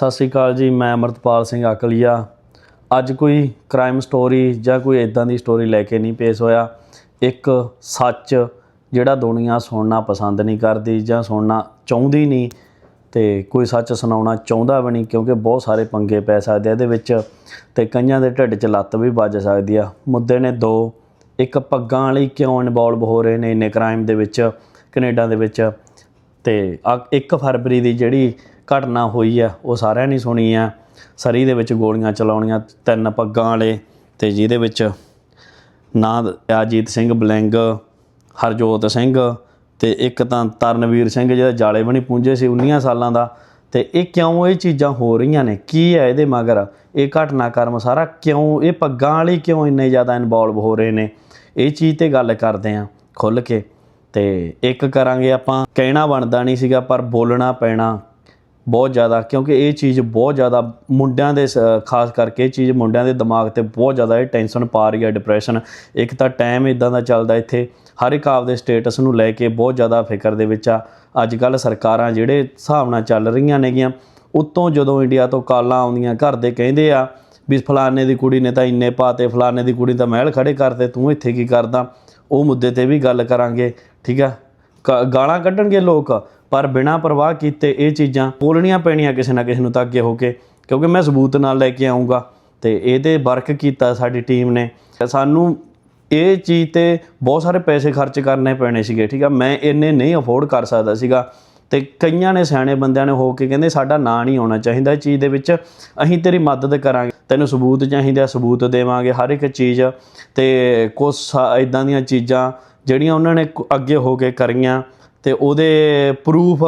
ਸਤਿ ਸ੍ਰੀ ਅਕਾਲ ਜੀ, ਮੈਂ ਅਮਰਤਪਾਲ ਸਿੰਘ ਅਕਲੀਆ। ਅੱਜ ਕੋਈ ਕ੍ਰਾਈਮ ਸਟੋਰੀ ਜਾਂ ਕੋਈ ਇਦਾਂ ਦੀ ਸਟੋਰੀ ਲੈ ਕੇ ਨਹੀਂ ਪੇਸ਼ ਹੋਇਆ। ਇੱਕ ਸੱਚ ਜਿਹੜਾ ਦੁਨੀਆ ਸੁਣਨਾ ਪਸੰਦ ਨਹੀਂ ਕਰਦੀ ਜਾਂ ਸੁਣਨਾ ਚਾਹੁੰਦੀ ਨਹੀਂ ਤੇ ਕੋਈ ਸੱਚ ਸੁਣਾਉਣਾ ਚਾਹੁੰਦਾ ਵੀ ਨਹੀਂ ਕਿਉਂਕਿ ਬਹੁਤ ਸਾਰੇ ਪੰਗੇ ਪੈ ਸਕਦੇ ਆ ਇਹਦੇ ਵਿੱਚ ਤੇ ਕਈਆਂ ਦੇ ਢਿੱਡ 'ਚ ਲੱਤ ਵੀ ਵੱਜ ਸਕਦੀ ਆ। ਮੁੱਦੇ ਨੇ ਦੋ, ਇੱਕ ਪੱਗਾਂ ਵਾਲੀ ਕਿਉਂ ਇਨਵੋਲਵ ਹੋ ਰਹੇ ਨੇ ਇੰਨੇ ਕ੍ਰਾਈਮ ਦੇ ਵਿੱਚ, ਕੈਨੇਡਾ ਦੇ ਵਿੱਚ ਤੇ 1 ਫਰਵਰੀ ਦੀ ਜਿਹੜੀ ਘਟਨਾ ਹੋਈ ਆ, ਉਹ ਸਾਰਿਆਂ ਨੇ ਸੁਣੀ ਆ। ਸਰੀ ਦੇ ਵਿੱਚ ਗੋਲੀਆਂ ਚਲਾਉਣੀਆਂ, ਤਿੰਨ ਪੱਗਾਂ ਵਾਲੇ ਤੇ ਜਿਹਦੇ ਵਿੱਚ ਨਾਂ ਅਜੀਤ ਸਿੰਘ ਬਲੈਂਗ, ਹਰਜੋਤ ਸਿੰਘ ਤੇ ਇੱਕ ਤਾਂ ਤਰਨਵੀਰ ਸਿੰਘ ਜਿਹੜਾ ਜਾਲੇ ਬਣੀ ਪੁੰਜੇ ਸੀ 19 ਸਾਲਾਂ ਦਾ। ਤੇ ਇਹ ਕਿਉਂ ਇਹ ਚੀਜ਼ਾਂ ਹੋ ਰਹੀਆਂ ਨੇ? ਕੀ ਹੈ ਇਹਦੇ ਮਗਰ? ਇਹ ਘਟਨਾਕ੍ਰਮ ਸਾਰਾ ਕਿਉਂ, ਇਹ ਪੱਗਾਂ ਵਾਲੇ ਕਿਉਂ ਇੰਨੇ ਜ਼ਿਆਦਾ ਇਨਵੋਲਵ ਹੋ ਰਹੇ ਨੇ? ਇਹ ਚੀਜ਼ ਤੇ ਗੱਲ ਕਰਦੇ ਆਂ ਖੁੱਲ ਕੇ। ਤੇ ਇੱਕ ਕਰਾਂਗੇ ਆਪਾਂ, ਕਹਿਣਾ ਬਣਦਾ ਨਹੀਂ ਸੀਗਾ, ਪਰ ਬੋਲਣਾ ਪੈਣਾ ਬਹੁਤ ਜ਼ਿਆਦਾ, ਕਿਉਂਕਿ ਇਹ ਚੀਜ਼ ਬਹੁਤ ਜ਼ਿਆਦਾ ਮੁੰਡਿਆਂ ਦੇ ਸ- ਖਾਸ ਕਰਕੇ ਇਹ ਚੀਜ਼ ਮੁੰਡਿਆਂ ਦੇ ਦਿਮਾਗ ਤੇ ਬਹੁਤ ਜ਼ਿਆਦਾ ਇਹ ਟੈਨਸ਼ਨ ਪਾ ਰਹੀ ਹੈ ਡਿਪਰੈਸ਼ਨ ਇੱਕ ਤਾਂ ਟਾਈਮ ਇਦਾਂ ਦਾ ਚੱਲਦਾ ਇੱਥੇ, ਹਰ ਇੱਕ ਆਪਦੇ ਸਟੇਟਸ ਨੂੰ ਲੈ ਕੇ ਬਹੁਤ ਜ਼ਿਆਦਾ ਫਿਕਰ ਦੇ ਵਿੱਚ ਆ। ਅੱਜ ਕੱਲ ਸਰਕਾਰਾਂ ਜਿਹੜੇ ਹਿਸਾਬ ਨਾਲ ਚੱਲ ਰਹੀਆਂ ਨੇਗੀਆਂ, ਉਤੋਂ ਜਦੋਂ ਇੰਡੀਆ ਤੋਂ ਕਾਲਾਂ ਆਉਂਦੀਆਂ, ਘਰ ਦੇ ਕਹਿੰਦੇ ਆ ਵੀ ਫਲਾਣੇ ਦੀ ਕੁੜੀ ਨੇ ਤਾਂ ਇੰਨੇ ਪਾਤੇ, ਫਲਾਣੇ ਦੀ ਕੁੜੀ ਤਾਂ ਮਹਿਲ ਖੜੇ ਕਰਤੇ ਤੂੰ ਇੱਥੇ ਕੀ ਕਰਦਾ? ਉਹ ਮੁੱਦੇ ਤੇ ਵੀ ਗੱਲ ਕਰਾਂਗੇ, ਠੀਕ ਆ? ਕ- ਗਾਲਾਂ ਕੱਢਣਗੇ ਲੋਕ। ਪਰ ਬਿਨਾਂ ਪਰਵਾਹ ਕੀਤੇ ਇਹ ਚੀਜ਼ਾਂ ਬੋਲਣੀਆਂ ਪੈਣੀਆਂ ਕਿਸੇ ਨਾ ਕਿਸੇ ਨੂੰ ਤਾਂ ਅੱਗੇ ਹੋ ਕੇ, ਕਿਉਂਕਿ ਮੈਂ ਸਬੂਤ ਨਾਲ ਲੈ ਕੇ ਆਉਂਗਾ ਤੇ ਇਹਦੇ ਵਰਕ ਕੀਤਾ ਸਾਡੀ ਟੀਮ ਨੇ। ਸਾਨੂੰ ਇਹ ਚੀਜ਼ ਤੇ ਬਹੁਤ ਸਾਰੇ ਪੈਸੇ ਖਰਚ ਕਰਨੇ ਪੈਣੇ ਸੀਗੇ, ਠੀਕ ਆ? ਮੈਂ ਇੰਨੇ ਨਹੀਂ ਅਫੋਰਡ ਕਰ ਸਕਦਾ ਸੀਗਾ। ਤੇ ਕਈਆਂ ਨੇ ਸਿਆਣੇ ਬੰਦਿਆਂ ਨੇ ਹੋ ਕੇ ਕਹਿੰਦੇ, ਸਾਡਾ ਨਾਂ ਨਹੀਂ ਆਉਣਾ ਚਾਹੀਦਾ ਇਹ ਚੀਜ਼ ਦੇ ਵਿੱਚ। ਅਸੀਂ ਤੇਰੀ ਮਦਦ ਕਰਾਂਗੇ। ਤੈਨੂੰ ਸਬੂਤ ਚਾਹੀਦਾ, ਸਬੂਤ ਦੇਵਾਂਗੇ, ਹਰ ਇੱਕ ਚੀਜ਼। ਤੇ ਕੁਝ ਇਦਾਂ ਦੀਆਂ ਚੀਜ਼ਾਂ ਜਿਹੜੀਆਂ ਉਹਨਾਂ ਨੇ ਅੱਗੇ ਹੋ ਕੇ ਕਰੀਆਂ। ਤੇ ਉਹਦੇ ਪ੍ਰੂਫ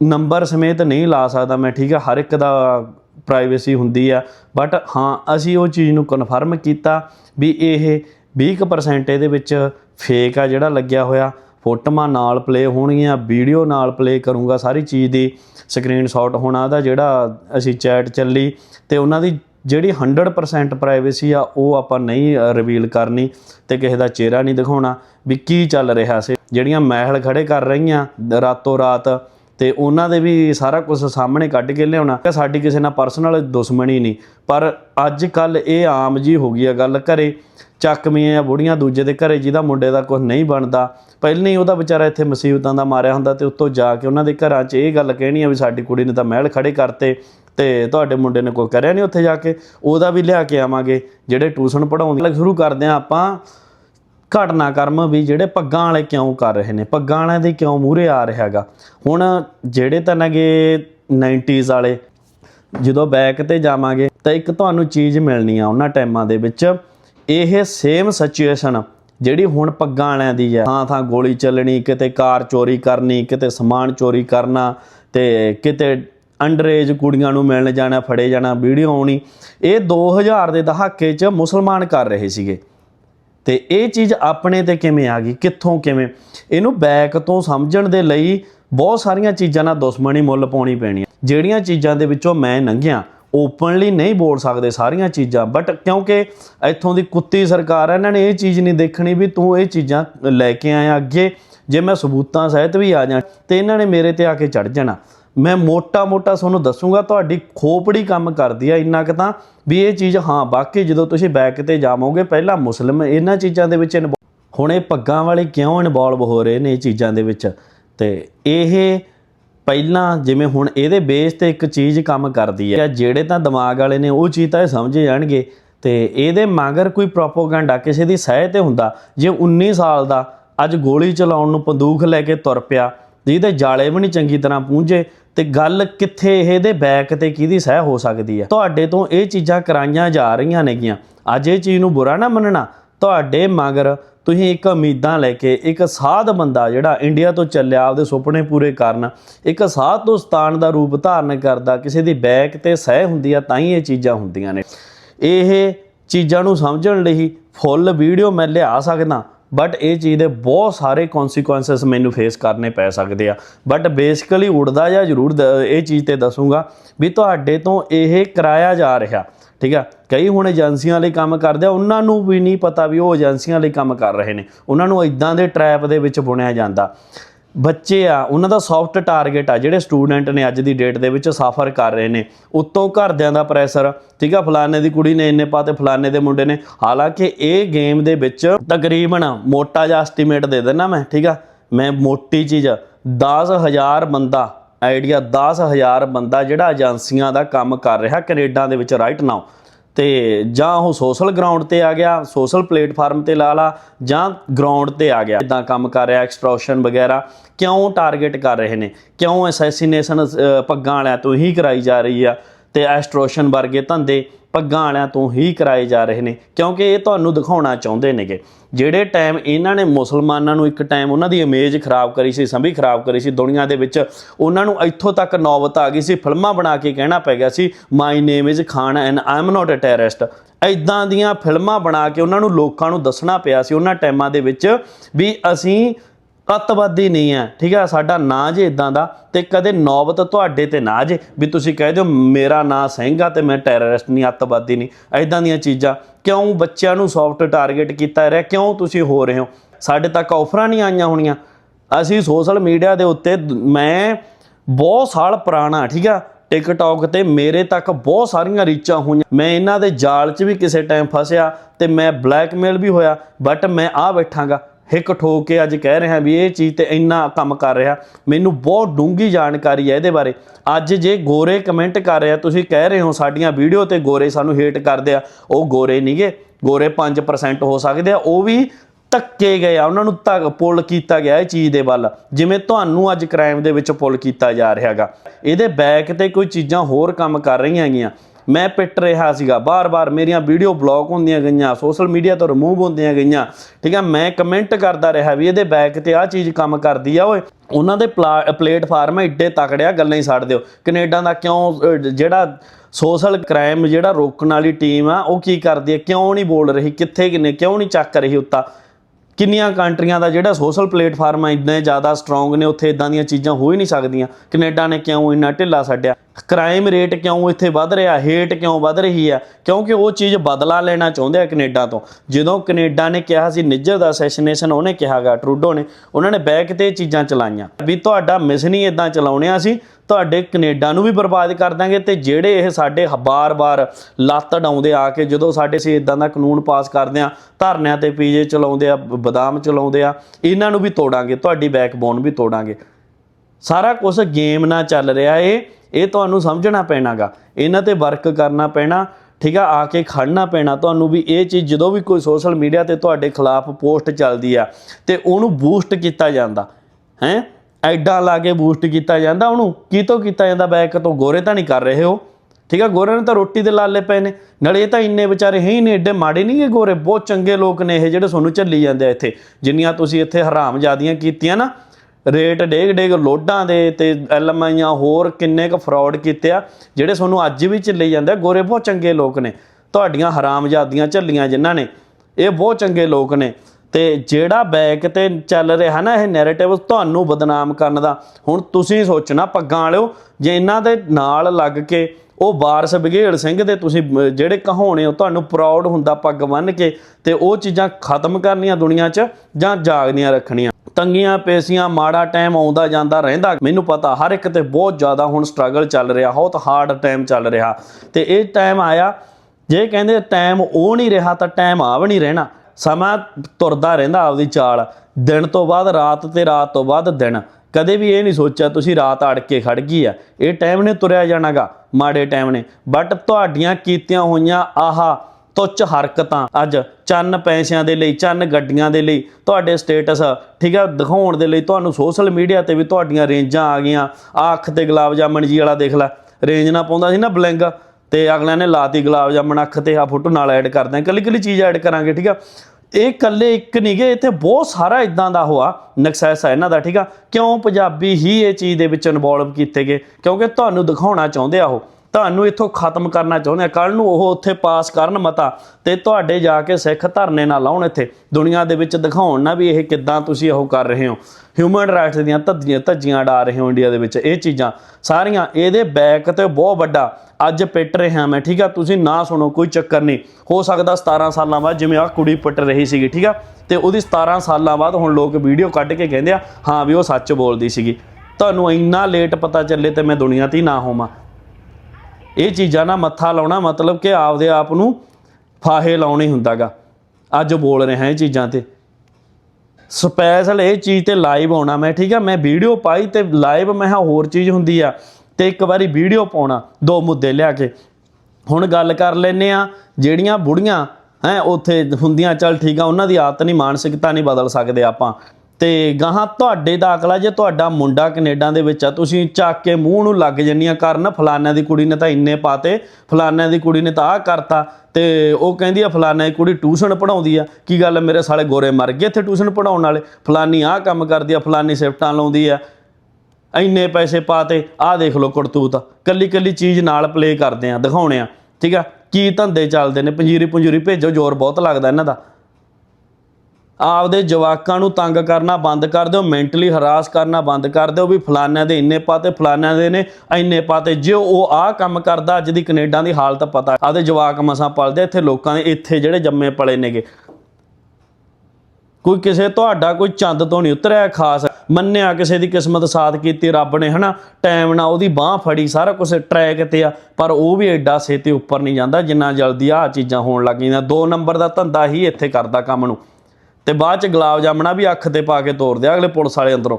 ਨੰਬਰ ਸਮੇਤ ਨਹੀਂ ਲਾ ਸਕਦਾ ਮੈਂ, ਠੀਕ ਹੈ, ਹਰ ਇੱਕ ਦਾ ਪ੍ਰਾਈਵੇਸੀ ਹੁੰਦੀ ਆ। ਬਟ ਹਾਂ, ਅਸੀਂ ਉਹ ਚੀਜ਼ ਨੂੰ ਕਨਫਰਮ ਕੀਤਾ ਵੀ ਇਹ 20% ਇਹਦੇ ਵਿੱਚ ਫੇਕ ਆ ਜਿਹੜਾ ਲੱਗਿਆ ਹੋਇਆ। ਫੋਟੋਆਂ ਨਾਲ ਪਲੇ ਹੋਣਗੀਆਂ ਵੀਡੀਓ ਨਾਲ ਪਲੇ ਕਰੂੰਗਾ, ਸਾਰੀ ਚੀਜ਼ ਦੀ ਸਕਰੀਨਸ਼ਾਟ ਹੋਣਾ ਉਹਦਾ ਜਿਹੜਾ ਅਸੀਂ ਚੈਟ ਚੱਲੀ ਤੇ ਉਹਨਾਂ ਦੀ ਜਿਹੜੀ 100% ਪ੍ਰਾਈਵੇਸੀ ਆ, ਉਹ ਆਪਾਂ ਨਹੀਂ ਰਿਵੀਲ ਕਰਨੀ ਤੇ ਕਿਸੇ ਦਾ ਚਿਹਰਾ ਨਹੀਂ ਦਿਖਾਉਣਾ ਵੀ ਕੀ ਚੱਲ ਰਿਹਾ ਸੀ। ਜਿਹੜੀਆਂ ਮਹਿਲ ਖੜੇ ਕਰ ਰਹੀਆਂ ਰਾਤੋਂ ਰਾਤ ਤੇ ਉਹਨਾਂ ਦੇ ਵੀ ਸਾਰਾ ਕੁਝ ਸਾਹਮਣੇ ਕੱਢ ਕੇ ਲਿਆਉਣਾ ਕਿ ਸਾਡੀ ਕਿਸੇ ਨਾਲ ਪਰਸਨਲ ਦੁਸ਼ਮਣੀ ਨਹੀਂ। ਪਰ ਅੱਜ ਕੱਲ ਇਹ ਆਮ ਜੀ ਹੋ ਗਈ ਆ ਗੱਲ ਘਰੇ ਚੱਕਵੀਆਂ ਜਾਂ ਬੁੜੀਆਂ ਦੂਜੇ ਦੇ ਘਰੇ ਜਿਹਦਾ ਮੁੰਡੇ ਦਾ ਕੁਝ ਨਹੀਂ ਬਣਦਾ। ਪਹਿਲਾਂ ਹੀ ਉਹਦਾ ਵਿਚਾਰਾ ਇੱਥੇ ਮੁਸੀਬਤਾਂ ਦਾ ਮਾਰਿਆ ਹੁੰਦਾ ਤੇ ਉੱਤੋਂ ਜਾ ਕੇ ਉਹਨਾਂ ਦੇ ਘਰਾਂ 'ਚ ਇਹ ਗੱਲ ਕਹਿਣੀ ਆ ਵੀ ਸਾਡੀ ਕੁੜੀ ਨੇ ਤਾਂ ਮਹਿਲ ਖੜੇ ਕਰਤੇ ਤੇ ਤੁਹਾਡੇ ਮੁੰਡੇ ਨੇ ਕੋਈ ਕਰਿਆ ਨਹੀਂ ਉੱਥੇ ਜਾ ਕੇ, ਉਹਦਾ ਵੀ ਲਿਆ ਕੇ ਆਵਾਂਗੇ, ਜਿਹੜੇ ਟਿਊਸ਼ਨ ਪੜਾਉਂਦੇ ਸ਼ੁਰੂ ਕਰਦੇ ਆ ਆਪਾਂ ਘਟਨਾਕ੍ਰਮ ਵੀ ਜਿਹੜੇ ਪੱਗਾਂ ਵਾਲੇ ਕਿਉਂ ਕਰ ਰਹੇ ਨੇ? ਪੱਗਾਂ ਵਾਲਿਆਂ ਦੇ ਕਿਉਂ ਮੂਹਰੇ ਆ ਰਿਹਾ ਹੈਗਾ? ਹੁਣ ਜਿਹੜੇ ਤਾਂ ਨਗੇ 90s ਵਾਲੇ, ਜਦੋਂ ਬੈਕ ਤੇ ਜਾਵਾਂਗੇ ਤਾਂ ਇੱਕ ਤੁਹਾਨੂੰ ਚੀਜ਼ ਮਿਲਣੀ ਆ ਉਹਨਾਂ ਟਾਈਮਾਂ ਦੇ ਵਿੱਚ। ਇਹ ਸੇਮ ਸਿਚੁਏਸ਼ਨ ਜਿਹੜੀ ਹੁਣ ਪੱਗਾਂ ਵਾਲਿਆਂ ਦੀ ਹੈ। ਥਾਂ ਥਾਂ ਗੋਲੀ ਚੱਲਣੀ, ਕਿਤੇ ਕਾਰ ਚੋਰੀ ਕਰਨੀ, ਕਿਤੇ ਸਮਾਨ ਚੋਰੀ ਕਰਨਾ ਤੇ ਕਿਤੇ ਅੰਡਰਏਜ ਕੁੜੀਆਂ ਨੂੰ ਮਿਲਣ ਜਾਣਾ, ਫੜੇ ਜਾਣਾ, ਵੀਡੀਓ ਆਉਣੀ। ਇਹ 2000 ਦੇ ਦਹਾਕੇ 'ਚ ਮੁਸਲਮਾਨ ਕਰ ਰਹੇ ਸੀਗੇ। ਤੇ ਇਹ ਚੀਜ਼ ਆਪਣੇ ਤੇ ਕਿਵੇਂ ਆ ਗਈ? ਕਿੱਥੋਂ ਕਿਵੇਂ? ਇਹਨੂੰ ਬੈਕ ਤੋਂ ਸਮਝਣ ਦੇ ਲਈ ਬਹੁਤ ਸਾਰੀਆਂ ਚੀਜ਼ਾਂ ਨਾਲ ਦੁਸ਼ਮਣੀ ਮੁੱਲ ਪਾਉਣੀ ਪੈਣੀ ਜਿਹੜੀਆਂ ਚੀਜ਼ਾਂ ਦੇ ਵਿੱਚੋਂ ਮੈਂ ਲੰਘਿਆ ਓਪਨਲੀ ਨਹੀਂ ਬੋਲ ਸਕਦੇ ਸਾਰੀਆਂ ਚੀਜ਼ਾਂ ਬਟ ਕਿਉਂਕਿ ਇੱਥੋਂ ਦੀ ਕੁੱਤੀ ਸਰਕਾਰ ਹੈ ਇਹਨਾਂ ਨੇ ਇਹ ਚੀਜ਼ ਨਹੀਂ ਦੇਖਣੀ ਵੀ ਤੂੰ ਇਹ ਚੀਜ਼ਾਂ ਲੈ ਕੇ ਆਇਆ ਅੱਗੇ, ਜੇ ਮੈਂ ਸਬੂਤਾਂ ਸਹਿਤ ਵੀ ਆ ਜਾ ਤੇ ਇਹਨਾਂ ਨੇ ਮੇਰੇ ਤੇ ਆ ਕੇ ਚੜ ਜਾਣਾ। ਮੈਂ ਮੋਟਾ-ਮੋਟਾ ਤੁਹਾਨੂੰ ਦੱਸੂਗਾ, ਤੁਹਾਡੀ ਖੋਪੜੀ ਕੰਮ ਕਰਦੀ ਆ ਇੰਨਾ ਕੁ ਤਾਂ ਵੀ ਇਹ ਚੀਜ਼, ਹਾਂ, ਬਾਕੀ ਜਦੋਂ ਤੁਸੀਂ ਬੈਕ ਤੇ ਜਾਵੋਗੇ, ਪਹਿਲਾਂ ਮੁਸਲਮ ਇਹਨਾਂ ਚੀਜ਼ਾਂ ਦੇ ਵਿੱਚ ਇਨਵੋ- ਹੁਣ ਇਹ ਪੱਗਾਂ ਵਾਲੇ ਕਿਉਂ ਇਨਵੋਲਵ ਹੋ ਰਹੇ ਨੇ ਇਹ ਚੀਜ਼ਾਂ ਦੇ ਵਿੱਚ? ਤੇ ਇਹ ਪਹਿਲਾਂ ਜਿਵੇਂ ਹੁਣ ਇਹਦੇ ਬੇਸ ਤੇ ਇੱਕ ਚੀਜ਼ ਕੰਮ ਕਰਦੀ ਹੈ ਜਿਹੜੇ ਤਾਂ ਦਿਮਾਗ ਵਾਲੇ ਨੇ ਉਹ ਚੀਜ਼ ਤਾਂ ਇਹ ਸਮਝ ਜਾਣਗੇ, ਤੇ ਇਹਦੇ ਮਗਰ ਕੋਈ ਪ੍ਰੋਪੋਗੈਂਡਾ ਕਿਸੇ ਦੀ ਸਹਿ ਤੇ ਹੁੰਦਾ, ਜੇ 19 ਸਾਲ ਦਾ ਅੱਜ ਗੋਲੀ ਚਲਾਉਣ ਨੂੰ ਬੰਦੂਕ ਲੈ ਕੇ ਤੁਰ ਪਿਆ, ਜਿਹਦੇ ਜਾਲੇ ਵੀ ਨਹੀਂ ਚੰਗੀ ਤਰ੍ਹਾਂ ਪੂੰਝੇ ਤੇ ਗੱਲ ਕਿੱਥੇ ਇਹਦੇ ਬੈਕ ਤੇ ਕਿਹਦੀ ਸਹਿ ਹੋ ਸਕਦੀ ਹੈ ਤੁਹਾਡੇ ਤੋਂ ਇਹ ਚੀਜ਼ਾਂ ਕਰਾਈਆਂ ਜਾ ਰਹੀਆਂ ਨੇਗੀਆਂ। ਅੱਜ ਇਹ ਚੀਜ਼ ਨੂੰ ਬੁਰਾ ਨਾ ਮੰਨਣਾ। ਤੁਹਾਡੇ ਮਗਰ ਤੁਸੀਂ ਇੱਕ ਉਮੀਦਾਂ ਲੈ ਕੇ ਇੱਕ ਸਾਧ ਬੰਦਾ ਜਿਹੜਾ ਇੰਡੀਆ ਤੋਂ ਚੱਲਿਆ, ਆਪਦੇ ਸੁਪਨੇ ਪੂਰੇ ਕਰਨ, ਇੱਕ ਸਾਧ ਤੋਂ ਸਤਾਨ ਦਾ ਰੂਪ ਧਾਰਨ ਕਰਦਾ, ਕਿਸੇ ਦੀ ਬੈਕ ਤੇ ਸਹਿ ਹੁੰਦੀ ਆ, ਤਾਂ ਹੀ ਇਹ ਚੀਜ਼ਾਂ ਹੁੰਦੀਆਂ ਨੇ। ਇਹ ਚੀਜ਼ਾਂ ਨੂੰ ਸਮਝਣ ਲਈ ਫੁੱਲ ਵੀਡੀਓ ਮੈਂ ਲਿਆ ਸਕਦਾ। ਬਟ ਇਹ ਚੀਜ਼ ਦੇ ਬਹੁਤ ਸਾਰੇ ਕਨਸੀਕੁਐਂਸਸ ਮੈਨੂੰ ਫੇਸ ਕਰਨੇ ਪੈ ਸਕਦੇ ਆ। ਬਟ ਬੇਸਿਕਲੀ ਉੜਦਾ ਜਾਂ ਜ਼ਰੂਰ ਦ- ਇਹ ਚੀਜ਼ ਤੇ ਦੱਸੂਗਾ ਵੀ ਤੁਹਾਡੇ ਤੋਂ ਇਹ ਕਰਾਇਆ ਜਾ ਰਿਹਾ। ਠੀਕ ਆ? ਕਈ ਹੁਣ ਏਜੰਸੀਆਂ ਲਈ ਕੰਮ ਕਰਦੇ ਆ, ਉਹਨਾਂ ਨੂੰ ਵੀ ਨਹੀਂ ਪਤਾ ਵੀ ਉਹ ਏਜੰਸੀਆਂ ਲਈ ਕੰਮ ਕਰ ਰਹੇ ਨੇ। ਉਹਨਾਂ ਨੂੰ ਇਦਾਂ ਦੇ ਟਰੈਪ ਦੇ ਵਿੱਚ ਬੁਣਿਆ ਜਾਂਦਾ। ਬੱਚੇ ਆ, ਉਹਨਾਂ ਦਾ ਸੌਫਟ ਟਾਰਗੇਟ ਆ, ਜਿਹੜੇ ਸਟੂਡੈਂਟ ਨੇ ਅੱਜ ਦੀ ਡੇਟ ਦੇ ਵਿੱਚ ਸਫਰ ਕਰ ਰਹੇ ਨੇ। ਉੱਤੋਂ ਘਰਦਿਆਂ ਦਾ ਪ੍ਰੈਸ਼ਰ ਠੀਕ ਆ, ਫਲਾਣੇ ਦੀ ਕੁੜੀ ਨੇ ਇੰਨੇ ਪਾਤੇ, ਫਲਾਣੇ ਦੇ ਮੁੰਡੇ ਨੇ। ਹਾਲਾਂਕਿ ਇਹ ਗੇਮ ਦੇ ਵਿੱਚ ਤਕਰੀਬਨ ਮੋਟਾ ਜਿਹਾ ਐਸਟੀਮੇਟ ਦੇ ਦਿੰਦਾ ਮੈਂ, ਠੀਕ ਆ। ਮੈਂ ਮੋਟੀ ਚੀਜ਼ 10000 ਬੰਦਾ ਆਈਡੀਆ 10000 ਬੰਦਾ ਜਿਹੜਾ ਏਜੰਸੀਆਂ ਦਾ ਕੰਮ ਕਰ ਰਿਹਾ ਕੈਨੇਡਾ ਦੇ ਵਿੱਚ ਰਾਈਟ ਨਾਓ ਤੇ ਜਾਂ ਉਹ ਸੋਸ਼ਲ ਗਰਾਊਂਡ ਤੇ ਆ ਗਿਆ, ਸੋਸ਼ਲ ਪਲੇਟਫਾਰਮ ਤੇ ਲਾ ਲਾ, ਜਾਂ ਗਰਾਊਂਡ ਤੇ ਆ ਗਿਆ। ਇਦਾਂ ਕੰਮ ਕਰ ਰਿਹਾ ਐਕਸਟ੍ਰੋਸ਼ਨ ਵਗੈਰਾ, ਕਿਉਂ ਟਾਰਗੇਟ ਕਰ ਰਹੇ ਨੇ? ਕਿਉਂ ਅਸੈਸੀਨੇਸ਼ਨ ਪੱਗਾਂ ਵਾਲਿਆਂ ਤੋਂ ਹੀ ਕਰਾਈ ਜਾ ਰਹੀ ਆ? ਤੇ ਐਸਟ੍ਰੋਸ਼ਨ ਵਰਗੇ ਧੰਦੇ ਪੱਗਾਂ ਵਾਲਿਆਂ ਤੋਂ ਹੀ ਕਰਾਏ ਜਾ ਰਹੇ ਨੇ, ਕਿਉਂਕਿ ਇਹ ਤੁਹਾਨੂੰ ਦਿਖਾਉਣਾ ਚਾਹੁੰਦੇ ਨੇਗੇ। ਜਿਹੜੇ ਟਾਈਮ ਇਹਨਾਂ ਨੇ ਮੁਸਲਮਾਨਾਂ ਨੂੰ ਇੱਕ ਟਾਈਮ ਉਹਨਾਂ ਦੀ ਇਮੇਜ ਖਰਾਬ ਕਰੀ ਸੀ, ਸੰਭੀ ਖਰਾਬ ਕਰੀ ਸੀ, ਦੁਨੀਆ ਦੇ ਵਿੱਚ ਉਹਨਾਂ ਨੂੰ ਇੱਥੋਂ ਤੱਕ ਨੌਬਤ ਆ ਗਈ ਸੀ, ਫਿਲਮਾਂ ਬਣਾ ਕੇ ਕਹਿਣਾ ਪੈ ਗਿਆ ਸੀ my name is Khan and I am not a terrorist ਐਦਾਂ ਦੀਆਂ ਫਿਲਮਾਂ ਬਣਾ ਕੇ ਉਹਨਾਂ ਨੂੰ ਲੋਕਾਂ ਨੂੰ ਦੱਸਣਾ ਪਿਆ ਸੀ, ਉਹਨਾਂ ਟਾਈਮਾਂ ਦੇ ਵਿੱਚ ਵੀ ਅਸੀਂ ਅੱਤਵਾਦੀ ਨਹੀਂ ਹੈ, ਠੀਕ ਹੈ? ਸਾਡਾ ਨਾਂ ਜੇ ਇਦਾਂ ਦਾ ਤੇ ਕਦੇ ਨੌਬਤ ਤੁਹਾਡੇ ਤੇ ਨਾ ਜੇ, ਵੀ ਤੁਸੀਂ ਕਹਿ ਦਿਓ ਮੇਰਾ ਨਾਂ ਸਿੰਘ ਆ ਤੇ ਮੈਂ ਟੈਰਰਿਸਟ ਨਹੀਂ, ਅੱਤਵਾਦੀ ਨਹੀਂ ਐਦਾਂ ਦੀਆਂ ਚੀਜ਼ਾਂ। ਕਿਉਂ ਬੱਚਿਆਂ ਨੂੰ ਸੌਫਟ ਟਾਰਗੇਟ ਕੀਤਾ ਰਿਹਾ? ਕਿਉਂ ਤੁਸੀਂ ਹੋ ਰਹੇ ਹੋ? ਸਾਡੇ ਤੱਕ ਆਫਰਾਂ ਨਹੀਂ ਆਈਆਂ ਹੋਣੀਆਂ। ਅਸੀਂ ਸੋਸ਼ਲ ਮੀਡੀਆ ਦੇ ਉੱਤੇ ਮੈਂ ਬਹੁਤ ਸਾਲ ਪੁਰਾਣਾ, ਠੀਕ ਆ ਟਿਕਟੌਕ ਤੇ ਮੇਰੇ ਤੱਕ ਬਹੁਤ ਸਾਰੀਆਂ ਰੀਚਾਂ ਹੋਈਆਂ। ਮੈਂ ਇਹਨਾਂ ਦੇ ਜਾਲ 'ਚ ਵੀ ਕਿਸੇ ਟਾਈਮ ਫਸਿਆ ਤੇ ਮੈਂ ਬਲੈਕਮੇਲ ਵੀ ਹੋਇਆ ਬਟ ਮੈਂ ਆ ਬੈਠਾਂਗਾ ਹਿੱਕ ਠੋਕ ਕੇ ਅੱਜ ਕਹਿ ਰਿਹਾ ਵੀ ਇਹ ਚੀਜ਼ ਤੇ ਇੰਨਾ ਕੰਮ ਕਰ ਰਿਹਾ। ਮੈਨੂੰ ਬਹੁਤ ਡੂੰਗੀ ਜਾਣਕਾਰੀ ਹੈ ਇਹਦੇ ਬਾਰੇ। ਅੱਜ ਜੇ ਗੋਰੇ ਕਮੈਂਟ ਕਰ ਰਿਹਾ, ਤੁਸੀਂ ਕਹਿ ਰਹੇ ਹੋ ਸਾਡੀਆਂ ਵੀਡੀਓ ਤੇ ਗੋਰੇ ਸਾਨੂੰ ਹੇਟ ਕਰਦੇ ਆ। ਉਹ ਗੋਰੇ ਨਹੀਂਗੇ। ਗੋਰੇ 5% ਹੋ ਸਕਦੇ ਆ। ਉਹ ਵੀ ਧੱਕੇ ਗਏ ਆ। ਉਹਨਾਂ ਨੂੰ ਧੱਕ ਪੁੱਲ ਕੀਤਾ ਗਿਆ ਇਹ ਚੀਜ਼ ਦੇ ਵੱਲ। ਜਿਵੇਂ ਤੁਹਾਨੂੰ ਅੱਜ ਕ੍ਰਾਈਮ ਦੇ ਵਿੱਚ ਪੁੱਲ ਕੀਤਾ ਜਾ ਰਿਹਾ ਹੈਗਾ ਇਹਦੇ ਬੈਕ ਤੇ ਕੋਈ ਚੀਜ਼ਾਂ ਹੋਰ ਕੰਮ ਕਰ ਰਹੀਆਂ ਹੈਗੀਆਂ। ਮੈਂ ਪਿੱਟ ਰਿਹਾ ਸੀਗਾ। ਬਾਰ-ਬਾਰ ਮੇਰੀਆਂ ਵੀਡੀਓ ਬਲੌਕ ਹੁੰਦੀਆਂ ਗਈਆਂ, ਸੋਸ਼ਲ ਮੀਡੀਆ ਤੋਂ ਰਿਮੂਵ ਹੁੰਦੀਆਂ ਗਈਆਂ। ਠੀਕ ਹੈ ਮੈਂ ਕਮੈਂਟ ਕਰਦਾ ਰਿਹਾ ਵੀ ਇਹਦੇ ਬੈਕ ਤੇ ਆਹ ਚੀਜ਼ ਕੰਮ ਕਰਦੀ ਆ, ਓਏ। ਉਹਨਾਂ ਦੇ ਪਲਾ- ਪਲੇਟਫਾਰਮ ਇੱਡੇ ਤਕੜਿਆ ਗੱਲਾਂ ਹੀ ਛੱਡ ਦਿਓ। ਕੈਨੇਡਾ ਦਾ ਕਿਉਂ ਜਿਹੜਾ ਸੋਸ਼ਲ ਕ੍ਰਾਈਮ ਜਿਹੜਾ ਰੋਕਣ ਵਾਲੀ ਟੀਮ ਆ, ਉਹ ਕੀ ਕਰਦੀ ਹੈ ਕਿਉਂ ਨਹੀਂ ਬੋਲ ਰਹੀ? ਕਿੱਥੇ ਕਿੰਨੇ, ਕਿਉਂ ਨਹੀਂ ਚੱਕ ਰਹੀ ਉੱਤਾ? ਕਿੰਨੀਆਂ ਕੰਟਰੀਆਂ ਦਾ ਜਿਹੜਾ ਸੋਸ਼ਲ ਪਲੇਟਫਾਰਮ ਆ ਇੰਨੇ ਜ਼ਿਆਦਾ ਸਟਰੋਂਗ ਨੇ, ਉੱਥੇ ਇਦਾਂ ਦੀਆਂ ਚੀਜ਼ਾਂ ਹੋ ਹੀ ਨਹੀਂ ਸਕਦੀਆਂ। ਕੈਨੇਡਾ ਨੇ ਕਿਉਂ ਇੰਨਾ ਢਿੱਲਾ ਛੱਡਿਆ? ਕ੍ਰਾਈਮ ਰੇਟ ਕਿਉਂ ਇੱਥੇ ਵੱਧ ਰਿਹਾ? ਹੇਟ ਕਿਉਂ ਵੱਧ ਰਹੀ ਆ? ਕਿਉਂਕਿ ਉਹ ਚੀਜ਼ ਬਦਲਾ ਲੈਣਾ ਚਾਹੁੰਦੇ ਆ ਕੈਨੇਡਾ ਤੋਂ। ਜਦੋਂ ਕੈਨੇਡਾ ਨੇ ਕਿਹਾ ਸੀ ਨਿੱਜਰ ਦਾ ਅਸੈਸੀਨੇਸ਼ਨ ਉਹਨੇ ਕਿਹਾਗਾ ਟਰੂਡੋ ਨੇ, ਉਹਨਾਂ ਨੇ ਬੈਕ ਤੇ ਚੀਜ਼ਾਂ ਚਲਾਈਆਂ। ਵੀ ਤੁਹਾਡਾ ਮਿਸ਼ਨ ਹੀ ਇਦਾਂ ਚਲਾਉਣਿਆ ਸੀ ਤੁਹਾਡੇ ਕੈਨੇਡਾ ਨੂੰ ਵੀ ਬਰਬਾਦ ਕਰ ਦਾਂਗੇ ਤੇ ਜਿਹੜੇ ਇਹ ਸਾਡੇ ਬਾਰ-ਬਾਰ ਲੱਤ ਡਾਉਂਦੇ ਆ ਕੇ ਜਦੋਂ ਸਾਡੇ ਸੀ ਇਦਾਂ ਦਾ ਕਾਨੂੰਨ ਪਾਸ ਕਰਦੇ ਆ, ਧਰਨਿਆਂ ਤੇ ਪੀਜੇ ਚਲਾਉਂਦੇ ਆ ਬਦਾਮ ਚਲਾਉਂਦੇ ਆ, ਇਹਨਾਂ ਨੂੰ ਵੀ ਤੋੜਾਂਗੇ, ਤੁਹਾਡੀ ਬੈਕਬੋਨ ਵੀ ਤੋੜਾਂਗੇ। ਸਾਰਾ ਕੁਝ ਗੇਮ ਨਾਲ ਚੱਲ ਰਿਹਾ ਏ, ਇਹ ਤੁਹਾਨੂੰ ਸਮਝਣਾ ਪੈਣਾਗਾ, ਇਹਨਾਂ ਤੇ ਵਰਕ ਕਰਨਾ ਪੈਣਾ, ਠੀਕ ਆ ਆ ਕੇ ਖੜਨਾ ਪੈਣਾ, ਤੁਹਾਨੂੰ ਵੀ ਇਹ ਚੀਜ਼ ਜਦੋਂ ਵੀ ਕੋਈ ਸੋਸ਼ਲ ਮੀਡੀਆ ਤੇ ਤੁਹਾਡੇ ਖਿਲਾਫ ਪੋਸਟ ਚੱਲਦੀ ਆ, ਤੇ ਉਹਨੂੰ ਬੂਸਟ ਕੀਤਾ ਜਾਂਦਾ, ਹੈ? ਐਡਾ ਲਾ ਕੇ ਬੂਸਟ ਕੀਤਾ ਜਾਂਦਾ ਉਹਨੂੰ ਕੀ ਤੋਂ ਕੀਤਾ ਜਾਂਦਾ ਬੈਕ ਤੋਂ, ਗੋਰੇ ਤਾਂ ਨਹੀਂ ਕਰ ਰਹੇ ਹੋ ਠੀਕ ਆ ਗੋਰੇ ਨੇ ਤਾਂ ਰੋਟੀ ਦੇ ਲਾਲੇ ਪਏ ਨੇ, ਨਾਲੇ ਇਹ ਤਾਂ ਇੰਨੇ ਵਿਚਾਰੇ ਹੈ ਹੀ ਨਹੀਂ ਐਡੇ ਮਾੜੇ ਨਹੀਂ ਇਹ ਗੋਰੇ, ਬਹੁਤ ਚੰਗੇ ਲੋਕ ਨੇ ਇਹ ਜਿਹੜੇ ਤੁਹਾਨੂੰ ਝੱਲੀ ਜਾਂਦੇ ਆ ਇੱਥੇ। ਜਿੰਨੀਆਂ ਤੁਸੀਂ ਇੱਥੇ ਹਰਾਮ ਜਾਦੀਆਂ ਕੀਤੀਆਂ ਨਾ, ਰੇਟ ਡੇਗ ਡੇਗ ਲੋਡਾਂ ਦੇ ਤੇ ਐਲਐਮਆਈਆਂ ਹੋਰ ਕਿੰਨੇ ਕੁ ਫਰਾਡ ਕੀਤੇ ਆ, ਜਿਹੜੇ ਤੁਹਾਨੂੰ ਅੱਜ ਵੀ ਚੱਲੇ ਜਾਂਦੇ ਆ, ਗੋਰੇ ਬਹੁਤ ਚੰਗੇ ਲੋਕ ਨੇ। ਤੁਹਾਡੀਆਂ ਹਰਾਮਜ਼ਾਦੀਆਂ ਝੱਲੀਆਂ ਜਿਨ੍ਹਾਂ ਨੇ, ਇਹ ਬਹੁਤ ਚੰਗੇ ਲੋਕ ਨੇ। ਤੇ ਜਿਹੜਾ ਬੈਕ ਤੇ ਚੱਲ ਰਿਹਾ ਨਾ ਇਹ ਨੈਰੇਟਿਵ ਤੁਹਾਨੂੰ ਬਦਨਾਮ ਕਰਨ ਦਾ। ਹੁਣ ਤੁਸੀਂ ਸੋਚਣਾ, ਪੱਗਾਂ ਵਾਲਿਓ, ਜੇ ਇਹਨਾਂ ਦੇ ਨਾਲ ਲੱਗ ਕੇ ਉਹ ਵਾਰਸ ਬਘੇੜ ਸਿੰਘ ਦੇ ਤੁਸੀਂ ਜਿਹੜੇ ਕਹਾਉਣੇ ਹੋ, ਤੁਹਾਨੂੰ ਪ੍ਰਾਊਡ ਹੁੰਦਾ ਪੱਗ ਬੰਨ ਕੇ ਤੇ ਉਹ ਚੀਜ਼ਾਂ ਖਤਮ ਕਰਨੀਆਂ ਦੁਨੀਆ 'ਚ ਜਾਂ ਜਾਗਦੀਆਂ ਰੱਖਣੀਆਂ। ਤੰਗੀਆਂ ਪੇਸੀਆਂ, ਮਾੜਾ ਟਾਈਮ ਆਉਂਦਾ ਜਾਂਦਾ ਰਹਿੰਦਾ। ਮੈਨੂੰ ਪਤਾ, ਹਰ ਇੱਕ ਤੇ ਬਹੁਤ ਜ਼ਿਆਦਾ ਹੁਣ ਸਟਰਗਲ ਚੱਲ ਰਿਹਾ, ਬਹੁਤ ਹਾਰਡ ਟਾਈਮ ਚੱਲ ਰਿਹਾ। ਤੇ ਇਹ ਟਾਈਮ ਆਇਆ, ਜੇ ਕਹਿੰਦੇ ਟਾਈਮ ਉਹ ਨਹੀਂ ਰਿਹਾ ਤਾਂ ਟਾਈਮ ਆ ਵੀ ਨਹੀਂ ਰਹਿਣਾ। ਸਮਾਂ ਤੁਰਦਾ ਰਹਿੰਦਾ ਆਪਦੀ ਚਾਲ। ਦਿਨ ਤੋਂ ਬਾਅਦ, ਰਾਤ ਤੇ ਰਾਤ ਤੋਂ ਬਾਅਦ ਦਿਨ। ਕਦੇ ਵੀ ਇਹ ਨਹੀਂ ਸੋਚਿਆ, ਤੁਸੀਂ ਰਾਤ ਅੜ ਕੇ ਖੜ ਗਈ ਆ ਇਹ ਟਾਈਮ ਨੇ ਤੁਰਿਆ ਜਾਣਾਗਾ, ਮਾੜੇ ਟਾਈਮ ਨੇ। ਬਟ ਤੁਹਾਡੀਆਂ ਕੀਤੀਆਂ ਹੋਈਆਂ ਆਹਾ ਤੁੱਚ ਹਰਕਤਾਂ ਅੱਜ ਚੰਨ ਪੈਸਿਆਂ ਦੇ ਲਈ, ਚੰਨ ਗੱਡੀਆਂ ਦੇ ਲਈ ਤੁਹਾਡੇ ਸਟੇਟਸ ਠੀਕ ਆ, ਦਿਖਾਉਣ ਦੇ ਲਈ ਤੁਹਾਨੂੰ ਸੋਸ਼ਲ ਮੀਡੀਆ ਤੇ ਵੀ ਤੁਹਾਡੀਆਂ ਰੇਂਜਾਂ ਆ ਗਈਆਂ। ਆਖ ਤੇ ਗੁਲਾਬ ਜਾਮਣ ਜੀ ਵਾਲਾ ਦੇਖ ਲੈ, ਰੇਂਜ ਨਾ ਪਾਉਂਦਾ ਸੀ ਨਾ ਬਲਿੰਗ। ਤੇ ਅਗਲਿਆਂ ਨੇ ਲਾਤੀ ਗੁਲਾਬ ਜਾਮਣ ਅੱਖ ਤੇ ਆ ਫੋਟੋ ਨਾਲ ਐਡ ਕਰਦੇ ਆ। ਕੱਲੀ ਕੱਲੀ ਚੀਜ਼ ਐਡ ਕਰਾਂਗੇ, ਠੀਕ ਆ? ਇਹ ਕੱਲੇ ਇੱਕ ਨਹੀਂਗੇ ਇੱਥੇ ਬਹੁਤ ਸਾਰਾ ਇਦਾਂ ਦਾ ਹੋਆ ਨਕਸੈਸ ਆ ਇਹਨਾਂ ਦਾ, ਠੀਕ ਆ? ਕਿਉਂ ਪੰਜਾਬੀ ਹੀ ਇਹ ਚੀਜ਼ ਦੇ ਵਿੱਚ ਇਨਵੋਲਵ ਕੀਤੇ ਗਏ? ਕਿਉਂਕਿ ਤੁਹਾਨੂੰ ਦਿਖਾਉਣਾ ਚਾਹੁੰਦੇ ਆ ਉਹ। ਤੁਹਾਨੂੰ ਇੱਥੋਂ ਖਤਮ ਕਰਨਾ ਚਾਹੁੰਦੇ ਆ। ਕੱਲ ਨੂੰ ਉਹ ਉੱਥੇ ਪਾਸ ਕਰਨ ਮਤਾ ਤੇ ਤੁਹਾਡੇ ਜਾ ਕੇ ਸਿੱਖ ਧਰਨੇ ਨਾ ਲਾਉਣ ਇੱਥੇ। ਦੁਨੀਆ ਦੇ ਵਿੱਚ ਦਿਖਾਉਣ ਨਾ ਵੀ ਇਹ ਕਿੱਦਾਂ ਤੁਸੀਂ ਉਹ ਕਰ ਰਹੇ ਹੋ। ਹਿਊਮਨ ਰਾਈਟਸ ਦੀਆਂ ਧੱਜੀਆਂ ਧੱਜੀਆਂ ਡਾ ਰਹੇ ਹੋ ਇੰਡੀਆ ਦੇ ਵਿੱਚ। ਇਹ ਚੀਜ਼ਾਂ ਸਾਰੀਆਂ ਇਹਦੇ ਬੈਕ ਤੇ ਬਹੁਤ ਵੱਡਾ ਅੱਜ ਪਿੱਟ ਰਿਹਾ ਮੈਂ, ਠੀਕ ਆ? ਤੁਸੀਂ ਨਾ ਸੁਣੋ, ਕੋਈ ਚੱਕਰ ਨਹੀਂ। ਹੋ ਸਕਦਾ 17 ਸਾਲਾਂ ਬਾਅਦ, ਜਿਵੇਂ ਆ ਕੁੜੀ ਪਿੱਟ ਰਹੀ ਸੀਗੀ, ਠੀਕ ਆ? ਤੇ ਉਹਦੀ 17 ਸਾਲਾਂ ਬਾਅਦ ਹੁਣ ਲੋਕ ਵੀਡੀਓ ਕੱਢ ਕੇ ਕਹਿੰਦੇ ਆ, ਹਾਂ ਵੀ ਉਹ ਸੱਚ ਬੋਲਦੀ ਸੀਗੀ। ਤੁਹਾਨੂੰ ਇੰਨਾ ਲੇਟ ਪਤਾ ਚੱਲੇ ਤੇ ਮੈਂ ਦੁਨੀਆ ਤੇ ਹੀ ਨਾ ਹੋਵਾਂ। ਇਹ ਚੀਜ਼ਾਂ ਨਾਲ ਮੱਥਾ ਲਾਉਣਾ ਮਤਲਬ ਕਿ ਆਪਦੇ ਆਪ ਨੂੰ ਫਾਹੇ ਲਾਉਣੀ ਹੁੰਦਾਗਾ। ਅੱਜ ਬੋਲ ਰਿਹਾ ਇਹ ਚੀਜ਼ਾਂ ਤੇ। ਸਪੈਸ਼ਲ ਇਹ ਚੀਜ਼ ਤੇ ਲਾਈਵ ਆਉਣਾ ਮੈਂ, ਠੀਕ ਆ? ਮੈਂ ਵੀਡੀਓ ਪਾਈ ਤੇ ਲਾਈਵ ਮੈਂ ਕਿਹਾ ਹੋਰ ਚੀਜ਼ ਹੁੰਦੀ ਆ। ਤੇ ਇੱਕ ਵਾਰੀ ਵੀਡੀਓ ਪਾਉਣਾ, ਦੋ ਮੁੱਦੇ ਲਿਆ ਕੇ। ਹੁਣ ਗੱਲ ਕਰ ਲੈਨੇ ਆ ਜਿਹੜੀਆਂ ਬੁੜੀਆਂ, ਹੈ, ਉੱਥੇ ਹੁੰਦੀਆਂ, ਚੱਲ ਠੀਕ ਆ, ਉਹਨਾਂ ਦੀ ਆਦਤ ਨਹੀਂ, ਮਾਨਸਿਕਤਾ ਨਹੀਂ ਬਦਲ ਸਕਦੇ ਆਪਾਂ। ਤੇ ਗਾਹਾਂ ਤੁਹਾਡੇ ਦਾ ਅਕਲਾ ਜੇ ਤੁਹਾਡਾ ਮੁੰਡਾ ਕੈਨੇਡਾ ਦੇ ਵਿੱਚ ਆ, ਤੁਸੀਂ ਚੱਕ ਕੇ ਮੂੰਹ ਨੂੰ ਲੱਗ ਜੰਨੀਆਂ ਕਰਨ ਫਲਾਨਿਆਂ ਦੀ ਕੁੜੀ ਨੇ ਤਾਂ ਇੰਨੇ ਪਾਤੇ ਫਲਾਨਿਆਂ ਦੀ ਕੁੜੀ ਨੇ ਤਾਂ ਆਹ ਕਰਤਾ, ਤੇ ਉਹ ਕਹਿੰਦੀ ਆ ਫਲਾਨਾ ਦੀ ਕੁੜੀ ਟਿਊਸ਼ਨ ਪੜਾਉਂਦੀ ਆ। ਕੀ ਗੱਲ ਮੇਰੇ ਸਾਲੇ ਗੋਰੇ ਮਰ ਗਏ ਇੱਥੇ ਟਿਊਸ਼ਨ ਪੜਾਉਣ ਵਾਲੇ ਫਲਾਨੀ ਆਹ ਕੰਮ ਕਰਦੀ ਆ ਫਲਾਨੀ ਸਿਫਟਾਂ ਲਾਉਂਦੀ ਆ। ਇੰਨੇ ਪੈਸੇ ਪਾਤੇ ਆਹ ਦੇਖ ਲਓ ਕਰਤੂਤ ਕੱਲੀ ਕੱਲੀ ਚੀਜ਼ ਨਾਲ ਪਲੇ ਕਰਦੇ ਆ, ਦਿਖਾਉਣੇ ਆ, ਠੀਕ ਆ? ਕੀ ਧੰਦੇ ਚੱਲਦੇ ਨੇ, ਪੰਜੀਰੀ ਪੰਜੂਰੀ ਭੇਜੋ, ਜ਼ੋਰ ਬਹੁਤ ਲੱਗਦਾ ਇਹਨਾਂ ਦਾ। ਆਪਦੇ ਜਵਾਕਾਂ ਨੂੰ ਤੰਗ ਕਰਨਾ ਬੰਦ ਕਰ ਦਿਓ ਮੈਂਟਲੀ ਹਰਾਸ ਕਰਨਾ ਬੰਦ ਕਰ ਦਿਓ ਵੀ ਫਲਾਨਿਆਂ ਦੇ ਇੰਨੇ ਪਾਤੇ ਫਲਾਨਿਆਂ ਦੇ ਨੇ ਇੰਨੇ ਪਾਤੇ। ਜੇ ਉਹ ਆਹ ਕੰਮ ਕਰਦਾ, ਅੱਜ ਦੀ ਕੈਨੇਡਾ ਦੀ ਹਾਲਤ ਪਤਾ। ਆਪਦੇ ਜਵਾਕ ਮਸਾਂ ਪਲਦੇ ਇੱਥੇ, ਲੋਕਾਂ ਦੇ ਇੱਥੇ ਜਿਹੜੇ ਜੰਮੇ ਪਲੇ ਨੇਗੇ। ਕੋਈ ਕਿਸੇ ਤੁਹਾਡਾ ਕੋਈ ਚੰਦ ਤੋਂ ਨਹੀਂ ਉਤਰਿਆ ਖਾਸ। ਮੰਨਿਆ ਕਿਸੇ ਦੀ ਕਿਸਮਤ ਸਾਥ ਕੀਤੀ, ਰੱਬ ਨੇ ਹਨਾ ਟਾਈਮ ਨਾਲ ਉਹਦੀ ਬਾਹ ਫੜੀ, ਸਾਰਾ ਕੁਝ ਟਰੈਕ ਤੇ ਆ, ਪਰ ਉਹ ਵੀ ਐਡਾ ਛੇਤੀ ਉੱਪਰ ਨਹੀਂ ਜਾਂਦਾ, ਜਿੰਨਾ ਜਲਦੀ ਆਹ ਚੀਜ਼ਾਂ ਹੋਣ ਲੱਗ ਜਾਂਦੀਆਂ ਦੋ ਨੰਬਰ ਦਾ ਧੰਦਾ ਹੀ ਇੱਥੇ ਕਰਦਾ ਕੰਮ ਨੂੰ। ਤੇ ਬਾਅਦ ਚ ਗੁਲਾਬ ਜਾਮਣਾ ਵੀ ਅੱਖ ਤੇ ਪਾ ਕੇ ਤੋੜ ਦਿਆ ਅਗਲੇ ਪੁਲਿਸ ਵਾਲੇ ਅੰਦਰੋਂ।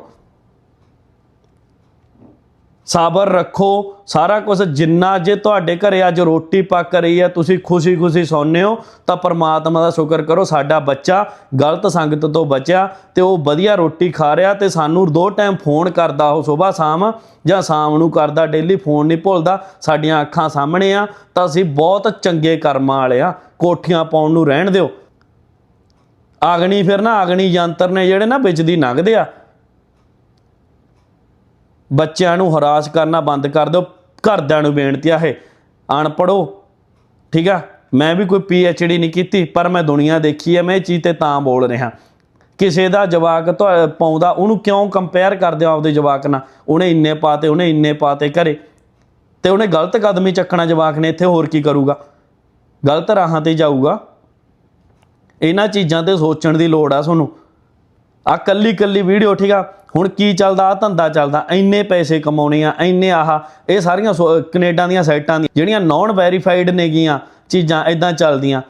ਸਾਬਰ ਰੱਖੋ। ਸਾਰਾ ਕੁਝ ਜਿੰਨਾ ਜੇ ਤੁਹਾਡੇ ਘਰੇ ਅੱਜ ਰੋਟੀ ਪੱਕ ਰਹੀ ਹੈ, ਤੁਸੀਂ ਖੁਸ਼ੀ-ਖੁਸ਼ੀ ਸੌਂਦੇ ਹੋ, ਤਾਂ ਪਰਮਾਤਮਾ ਦਾ ਸ਼ੁਕਰ ਕਰੋ, ਸਾਡਾ ਬੱਚਾ ਗਲਤ ਸੰਗਤ ਤੋਂ ਬਚਿਆ ਤੇ ਉਹ ਵਧੀਆ ਰੋਟੀ ਖਾ ਰਿਹਾ ਤੇ ਸਾਨੂੰ ਦੋ ਟਾਈਮ ਫੋਨ ਕਰਦਾ ਉਹ ਸਵੇਰ ਸ਼ਾਮ, ਜਾਂ ਸ਼ਾਮ ਨੂੰ ਕਰਦਾ ਡੇਲੀ ਫੋਨ ਨਹੀਂ ਭੁੱਲਦਾ, ਸਾਡੀਆਂ ਅੱਖਾਂ ਸਾਹਮਣੇ ਆ, ਤਾਂ ਅਸੀਂ ਬਹੁਤ ਚੰਗੇ ਕਰਮਾਂ ਵਾਲੇ ਆ, ਕੋਠੀਆਂ ਪਾਉਣ ਨੂੰ ਰਹਿਣ ਦਿਓ। ਆਗਣੀ ਫਿਰ ਨਾ, ਆਗਣੀ ਯੰਤਰ ਨੇ ਜਿਹੜੇ ਨਾ ਵਿੱਚ ਦੀ ਲੰਘਦੇ ਆ ਬੱਚਿਆਂ ਨੂੰ ਹਰਾਸ ਕਰਨਾ ਬੰਦ ਕਰ ਦਿਓ, ਘਰਦਿਆਂ ਨੂੰ ਬੇਨਤੀ ਆ ਇਹ ਅਨਪੜੋ ਠੀਕ ਆ? ਮੈਂ ਵੀ ਕੋਈ ਪੀ ਐਚ ਡੀ ਨਹੀਂ ਕੀਤੀ, ਪਰ ਮੈਂ ਦੁਨੀਆ ਦੇਖੀ ਹੈ ਮੈਂ ਇਹ ਚੀਜ਼ ਤੇ ਤਾਂ ਬੋਲ ਰਿਹਾ। ਕਿਸੇ ਦਾ ਜਵਾਕ ਤੁਹਾ- ਪਾਉਂਦਾ, ਉਹਨੂੰ ਕਿਉਂ ਕੰਪੇਅਰ ਕਰਦੇ ਹੋ ਆਪਦੇ ਜਵਾਕ ਨਾਲ? ਉਹਨੇ ਇੰਨੇ ਪਾਤੇ, ਉਹਨੇ ਇੰਨੇ ਪਾਤੇ ਘਰੇ। ਤੇ ਉਹਨੇ ਗਲਤ ਕਦਮੀ ਚੱਕਣਾ ਜਵਾਕ ਨੇ, ਇੱਥੇ ਹੋਰ ਕੀ ਕਰੂਗਾ? ਗਲਤ ਰਾਹਾਂ ਤੇ ਜਾਊਗਾ। ਇਹਨਾਂ ਚੀਜ਼ਾਂ ਤੇ ਸੋਚਣ ਦੀ ਲੋੜ ਆ ਤੁਹਾਨੂੰ। ਆ ਕੱਲੀ ਕੱਲੀ ਵੀਡੀਓ, ਠੀਕ ਆ? ਹੁਣ ਕੀ ਚੱਲਦਾ? ਆ ਧੰਦਾ ਚੱਲਦਾ। ਇੰਨੇ ਪੈਸੇ ਕਮਾਉਣੇ ਆ, ਇੰਨੇ ਆਹ, ਇਹ ਸਾਰੀਆਂ ਸੋ- ਕੈਨੇਡਾ ਦੀਆਂ ਸਾਈਟਾਂ ਦੀ ਜਿਹੜੀਆਂ ਨਾਨ ਵੈਰੀਫਾਈਡ ਨੇਗੀਆਂ ਚੀਜ਼ਾਂ ਇਦਾਂ ਚੱਲਦੀਆਂ।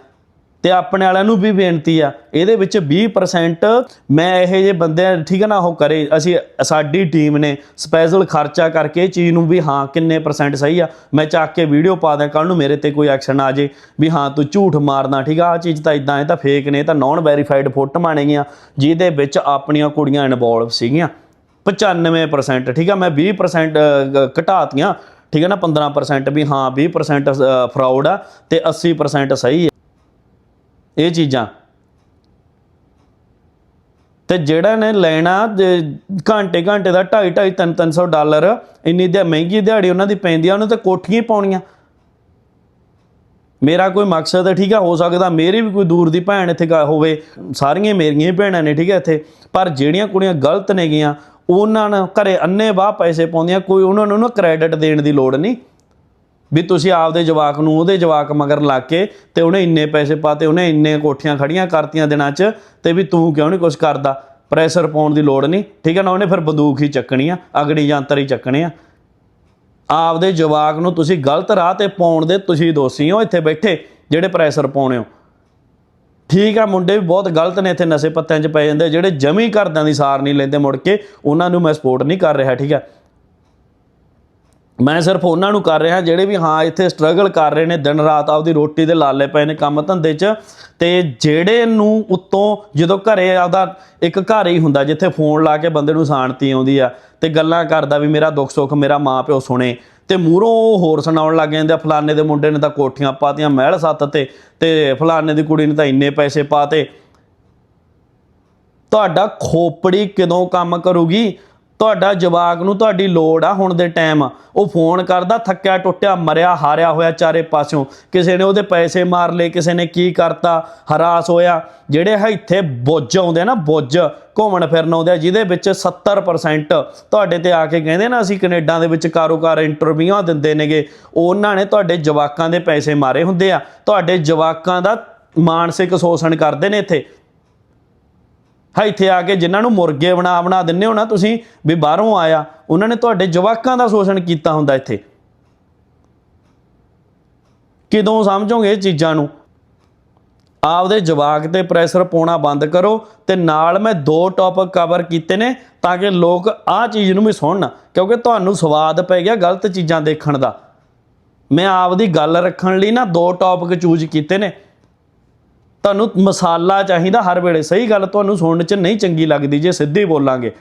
ਤੇ ਆਪਣੇ ਵਾਲਿਆਂ ਨੂੰ ਵੀ ਬੇਨਤੀ ਆ, ਇਹਦੇ ਵਿੱਚ 20% ਮੈਂ ਇਹੋ ਜਿਹੇ ਬੰਦੇ ਠੀਕ ਹੈ ਨਾ, ਉਹ ਕਰੇ। ਅਸੀਂ, ਸਾਡੀ ਟੀਮ ਨੇ ਸਪੈਸ਼ਲ ਖਰਚਾ ਕਰਕੇ ਇਹ ਚੀਜ਼ ਨੂੰ ਵੀ ਹਾਂ, ਕਿੰਨੇ ਪਰਸੈਂਟ ਸਹੀ ਆ। ਮੈਂ ਚੱਕ ਕੇ ਵੀਡੀਓ ਪਾ ਦਿਆਂ ਕੱਲ ਨੂੰ ਮੇਰੇ ਤੇ ਕੋਈ ਐਕਸ਼ਨ ਆ ਜੇ, ਵੀ ਹਾਂ, ਤੂੰ ਝੂਠ ਮਾਰਦਾ ਠੀਕ ਆ ਆ ਚੀਜ਼ ਤਾਂ ਇਦਾਂ ਹੈ ਤਾਂ ਫੇਕ ਨੇ ਤਾਂ ਨਾਨ ਵੈਰੀਫਾਈਡ ਫੋਟੋਆਂ ਨੇਗੀਆਂ ਜਿਹਦੇ ਵਿੱਚ ਆਪਣੀਆਂ ਕੁੜੀਆਂ ਇਨਵੋਲਵ ਸੀਗੀਆਂ। 95% ਠੀਕ ਆ, ਮੈਂ 20% ਘਟਾਤੀਆਂ, ਠੀਕ ਹੈ ਨਾ 15% ਵੀ ਹਾਂ 20% ਫਰਾਡ ਆ, ਤੇ 80% ਸਹੀ ਹੈ ਇਹ ਚੀਜ਼ਾਂ। ਤੇ ਜਿਹੜਾ ਨੇ ਲੈਣਾ ਜੇ ਘੰਟੇ ਘੰਟੇ ਦਾ 2.5 2.5 3 300 ਡਾਲਰ, ਇੰਨੀ ਦੇ ਮਹਿੰਗੀ ਦਿਹਾੜੀ ਉਹਨਾਂ ਦੀ ਪੈਂਦੀ ਆ ਉਹਨੂੰ ਤਾਂ ਕੋਠੀਆਂ ਹੀ ਪਾਉਣੀਆਂ। ਮੇਰਾ ਕੋਈ ਮਕਸਦ ਹੈ ਠੀਕ ਹੈ ਹੋ ਸਕਦਾ ਮੇਰੀ ਵੀ ਕੋਈ ਦੂਰ ਦੀ ਭੈਣ ਇੱਥੇ ਗਾ- ਹੋਵੇ, ਸਾਰੀਆਂ ਮੇਰੀਆਂ ਹੀ ਭੈਣਾਂ ਨੇ ਠੀਕ ਹੈ ਇੱਥੇ, ਪਰ ਜਿਹੜੀਆਂ ਕੁੜੀਆਂ ਗਲਤ ਨੇਗੀਆਂ, ਉਹਨਾਂ ਨਾਲ ਘਰੇ ਅੰਨੇ ਬਾਹ ਪੈਸੇ ਪਾਉਂਦੀਆਂ, ਕੋਈ ਉਹਨਾਂ ਨੂੰ ਨਾ ਕ੍ਰੈਡਿਟ ਦੇਣ ਦੀ ਲੋੜ ਨਹੀਂ। ਵੀ ਤੁਸੀਂ ਆਪਦੇ ਜਵਾਕ ਨੂੰ ਉਹਦੇ ਜਵਾਕ ਮਗਰ ਲਾ ਕੇ ਤੇ ਉਹਨੇ ਇੰਨੇ ਪੈਸੇ ਪਾਤੇ, ਉਹਨੇ ਇੰਨੇ ਕੋਠੀਆਂ ਖੜੀਆਂ ਕਰਤੀਆਂ ਦਿਨਾਂ 'ਚ ਤੇ ਵੀ ਤੂੰ ਕਿਉਂ ਨਹੀਂ ਕੁਝ ਕਰਦਾ? ਪ੍ਰੈਸ਼ਰ ਪਾਉਣ ਦੀ ਲੋੜ ਨਹੀਂ ਠੀਕ ਹੈ ਨਾ? ਉਹਨੇ ਫਿਰ ਬੰਦੂਕ ਹੀ ਚੱਕਣੀ ਆ, ਅਗੜੀ ਯੰਤਰ ਹੀ ਚੱਕਣੇ ਆ। ਆਪਦੇ ਜਵਾਕ ਨੂੰ ਤੁਸੀਂ ਗਲਤ ਰਾਹ ਤੇ ਪਾਉਣ ਦੇ ਤੁਸੀਂ ਦੋਸ਼ੀ ਹੋ, ਇੱਥੇ ਬੈਠੇ ਜਿਹੜੇ ਪ੍ਰੈਸ਼ਰ ਪਾਉਣੇ ਹੋ। ਠੀਕ ਆ, ਮੁੰਡੇ ਵੀ ਬਹੁਤ ਗਲਤ ਨੇ ਇੱਥੇ, ਨਸ਼ੇ ਪੱਤਿਆਂ 'ਚ ਪੈ ਜਾਂਦੇ ਜਿਹੜੇ ਜਮੀ ਘਰਦਿਆਂ ਦੀ ਸਾਰ ਨਹੀਂ ਲੈਂਦੇ ਮੁੜ ਕੇ, ਉਹਨਾਂ ਨੂੰ ਮੈਂ ਸਪੋਰਟ ਨਹੀਂ ਕਰ ਰਿਹਾ, ਠੀਕ ਆ ਮੈਂ ਸਿਰਫ ਉਹਨਾਂ ਨੂੰ ਕਰ ਰਿਹਾ, ਜਿਹੜੇ ਵੀ ਹਾਂ ਇੱਥੇ ਸਟਰਗਲ ਕਰ ਰਹੇ ਨੇ, ਦਿਨ ਰਾਤ ਆਪਦੀ ਰੋਟੀ ਦੇ ਲਾਲੇ ਪਏ ਨੇ ਕੰਮ ਧੰਦੇ 'ਚ, ਤੇ ਜਿਹੜੇ ਨੂੰ ਉੱਤੋਂ ਜਦੋਂ ਘਰੇ ਆਪਦਾ ਇੱਕ ਘਰ ਹੀ ਹੁੰਦਾ, ਜਿੱਥੇ ਫੋਨ ਲਾ ਕੇ ਬੰਦੇ ਨੂੰ ਸ਼ਾਂਤੀ ਆਉਂਦੀ ਆ, ਤੇ ਗੱਲਾਂ ਕਰਦਾ ਵੀ ਮੇਰਾ ਦੁੱਖ ਸੁੱਖ ਮੇਰਾ ਮਾਂ ਪਿਓ ਸੁਣੇ, ਤੇ ਮੂਹਰੋਂ ਹੋਰ ਸੁਣਾਉਣ ਲੱਗ ਜਾਂਦੇ ਆ, ਫਲਾਣੇ ਦੇ ਮੁੰਡੇ ਨੇ ਤਾਂ ਕੋਠੀਆਂ ਪਾਤੀਆਂ ਮਹਿਲ ਸੱਤ ਤੇ ਤੇ ਫਲਾਣੇ ਦੀ ਕੁੜੀ ਨੇ ਤਾਂ ਇੰਨੇ ਪੈਸੇ ਪਾਤੇ। ਤੁਹਾਡਾ ਖੋਪੜੀ ਕਦੋਂ ਕੰਮ ਕਰੂਗੀ? ਤੁਹਾਡਾ ਜਵਾਕ ਨੂੰ ਤੁਹਾਡੀ ਲੋੜ ਆ ਹੁਣ ਦੇ ਟਾਈਮ ਉਹ ਫੋਨ ਕਰਦਾ, ਥੱਕਿਆ, ਟੁੱਟਿਆ, ਮਰਿਆ, ਹਾਰਿਆ ਹੋਇਆ ਚਾਰੇ ਪਾਸਿਓਂ। ਕਿਸੇ ਨੇ ਉਹਦੇ ਪੈਸੇ ਮਾਰ ਲਏ, ਕਿਸੇ ਨੇ ਕੀ ਕਰਤਾ, ਹਰਾਸ ਹੋਇਆ। ਜਿਹੜੇ ਇੱਥੇ ਬੁੱਝ ਆਉਂਦੇ ਆ ਨਾ, ਬੁੱਝ, ਘੁੰਮਣ ਫਿਰਨ ਆਉਂਦੇ ਆ, ਜਿਹਦੇ ਵਿੱਚ 70% ਤੁਹਾਡੇ ਤੇ ਆ ਕੇ ਕਹਿੰਦੇ ਨਾ, ਅਸੀਂ ਕੈਨੇਡਾ ਦੇ ਵਿੱਚ ਕਾਰੋਬਾਰ ਇੰਟਰਵਿਊਆਂ ਦਿੰਦੇ ਨੇਗੇ। ਉਹਨਾਂ ਨੇ ਤੁਹਾਡੇ ਜਵਾਕਾਂ ਦੇ ਪੈਸੇ ਮਾਰੇ ਹੁੰਦੇ ਆ। ਤੁਹਾਡੇ ਜਵਾਕਾਂ ਦਾ ਮਾਨਸਿਕ ਸ਼ੋਸ਼ਣ ਕਰਦੇ ਨੇ ਇੱਥੇ। ਇੱਥੇ ਆ ਕੇ ਜਿਨ੍ਹਾਂ ਨੂੰ ਮੁਰਗੇ ਬਣਾ ਬਣਾ ਦਿੰਦੇ ਹੋ ਨਾ ਤੁਸੀਂ, ਵੀ ਬਾਹਰੋਂ ਆਇਆ, ਉਹਨਾਂ ਨੇ ਤੁਹਾਡੇ ਜਵਾਕਾਂ ਦਾ ਸ਼ੋਸ਼ਣ ਕੀਤਾ ਹੁੰਦਾ ਇੱਥੇ। ਕਿਦੋਂ ਸਮਝੋਗੇ ਇਹ ਚੀਜ਼ਾਂ ਨੂੰ? ਆਪਦੇ ਜਵਾਕ ਤੇ ਪ੍ਰੈਸ਼ਰ ਪਾਉਣਾ ਬੰਦ ਕਰੋ ਤੇ ਨਾਲ ਮੈਂ ਦੋ ਟੌਪਿਕ ਕਵਰ ਕੀਤੇ ਨੇ ਤਾਂ ਕਿ ਲੋਕ ਆਹ ਚੀਜ਼ ਨੂੰ ਵੀ ਸੁਣਨ, ਕਿਉਂਕਿ ਤੁਹਾਨੂੰ ਸਵਾਦ ਪੈ ਗਿਆ ਗਲਤ ਚੀਜ਼ਾਂ ਦੇਖਣ ਦਾ। ਮੈਂ ਆਪਦੀ ਗੱਲ ਰੱਖਣ ਲਈ ਨਾ ਦੋ ਟੌਪਿਕ ਚੂਜ਼ ਕੀਤੇ ਨੇ। ਤੁਹਾਨੂੰ ਮਸਾਲਾ ਚਾਹੀਦਾ ਹਰ ਵੇਲੇ। ਸਹੀ ਗੱਲ ਤੁਹਾਨੂੰ ਸੁਣਨ 'ਚ ਨਹੀਂ ਚੰਗੀ ਲੱਗਦੀ ਜੇ ਸਿੱਧੀ ਬੋਲਾਂਗੇ।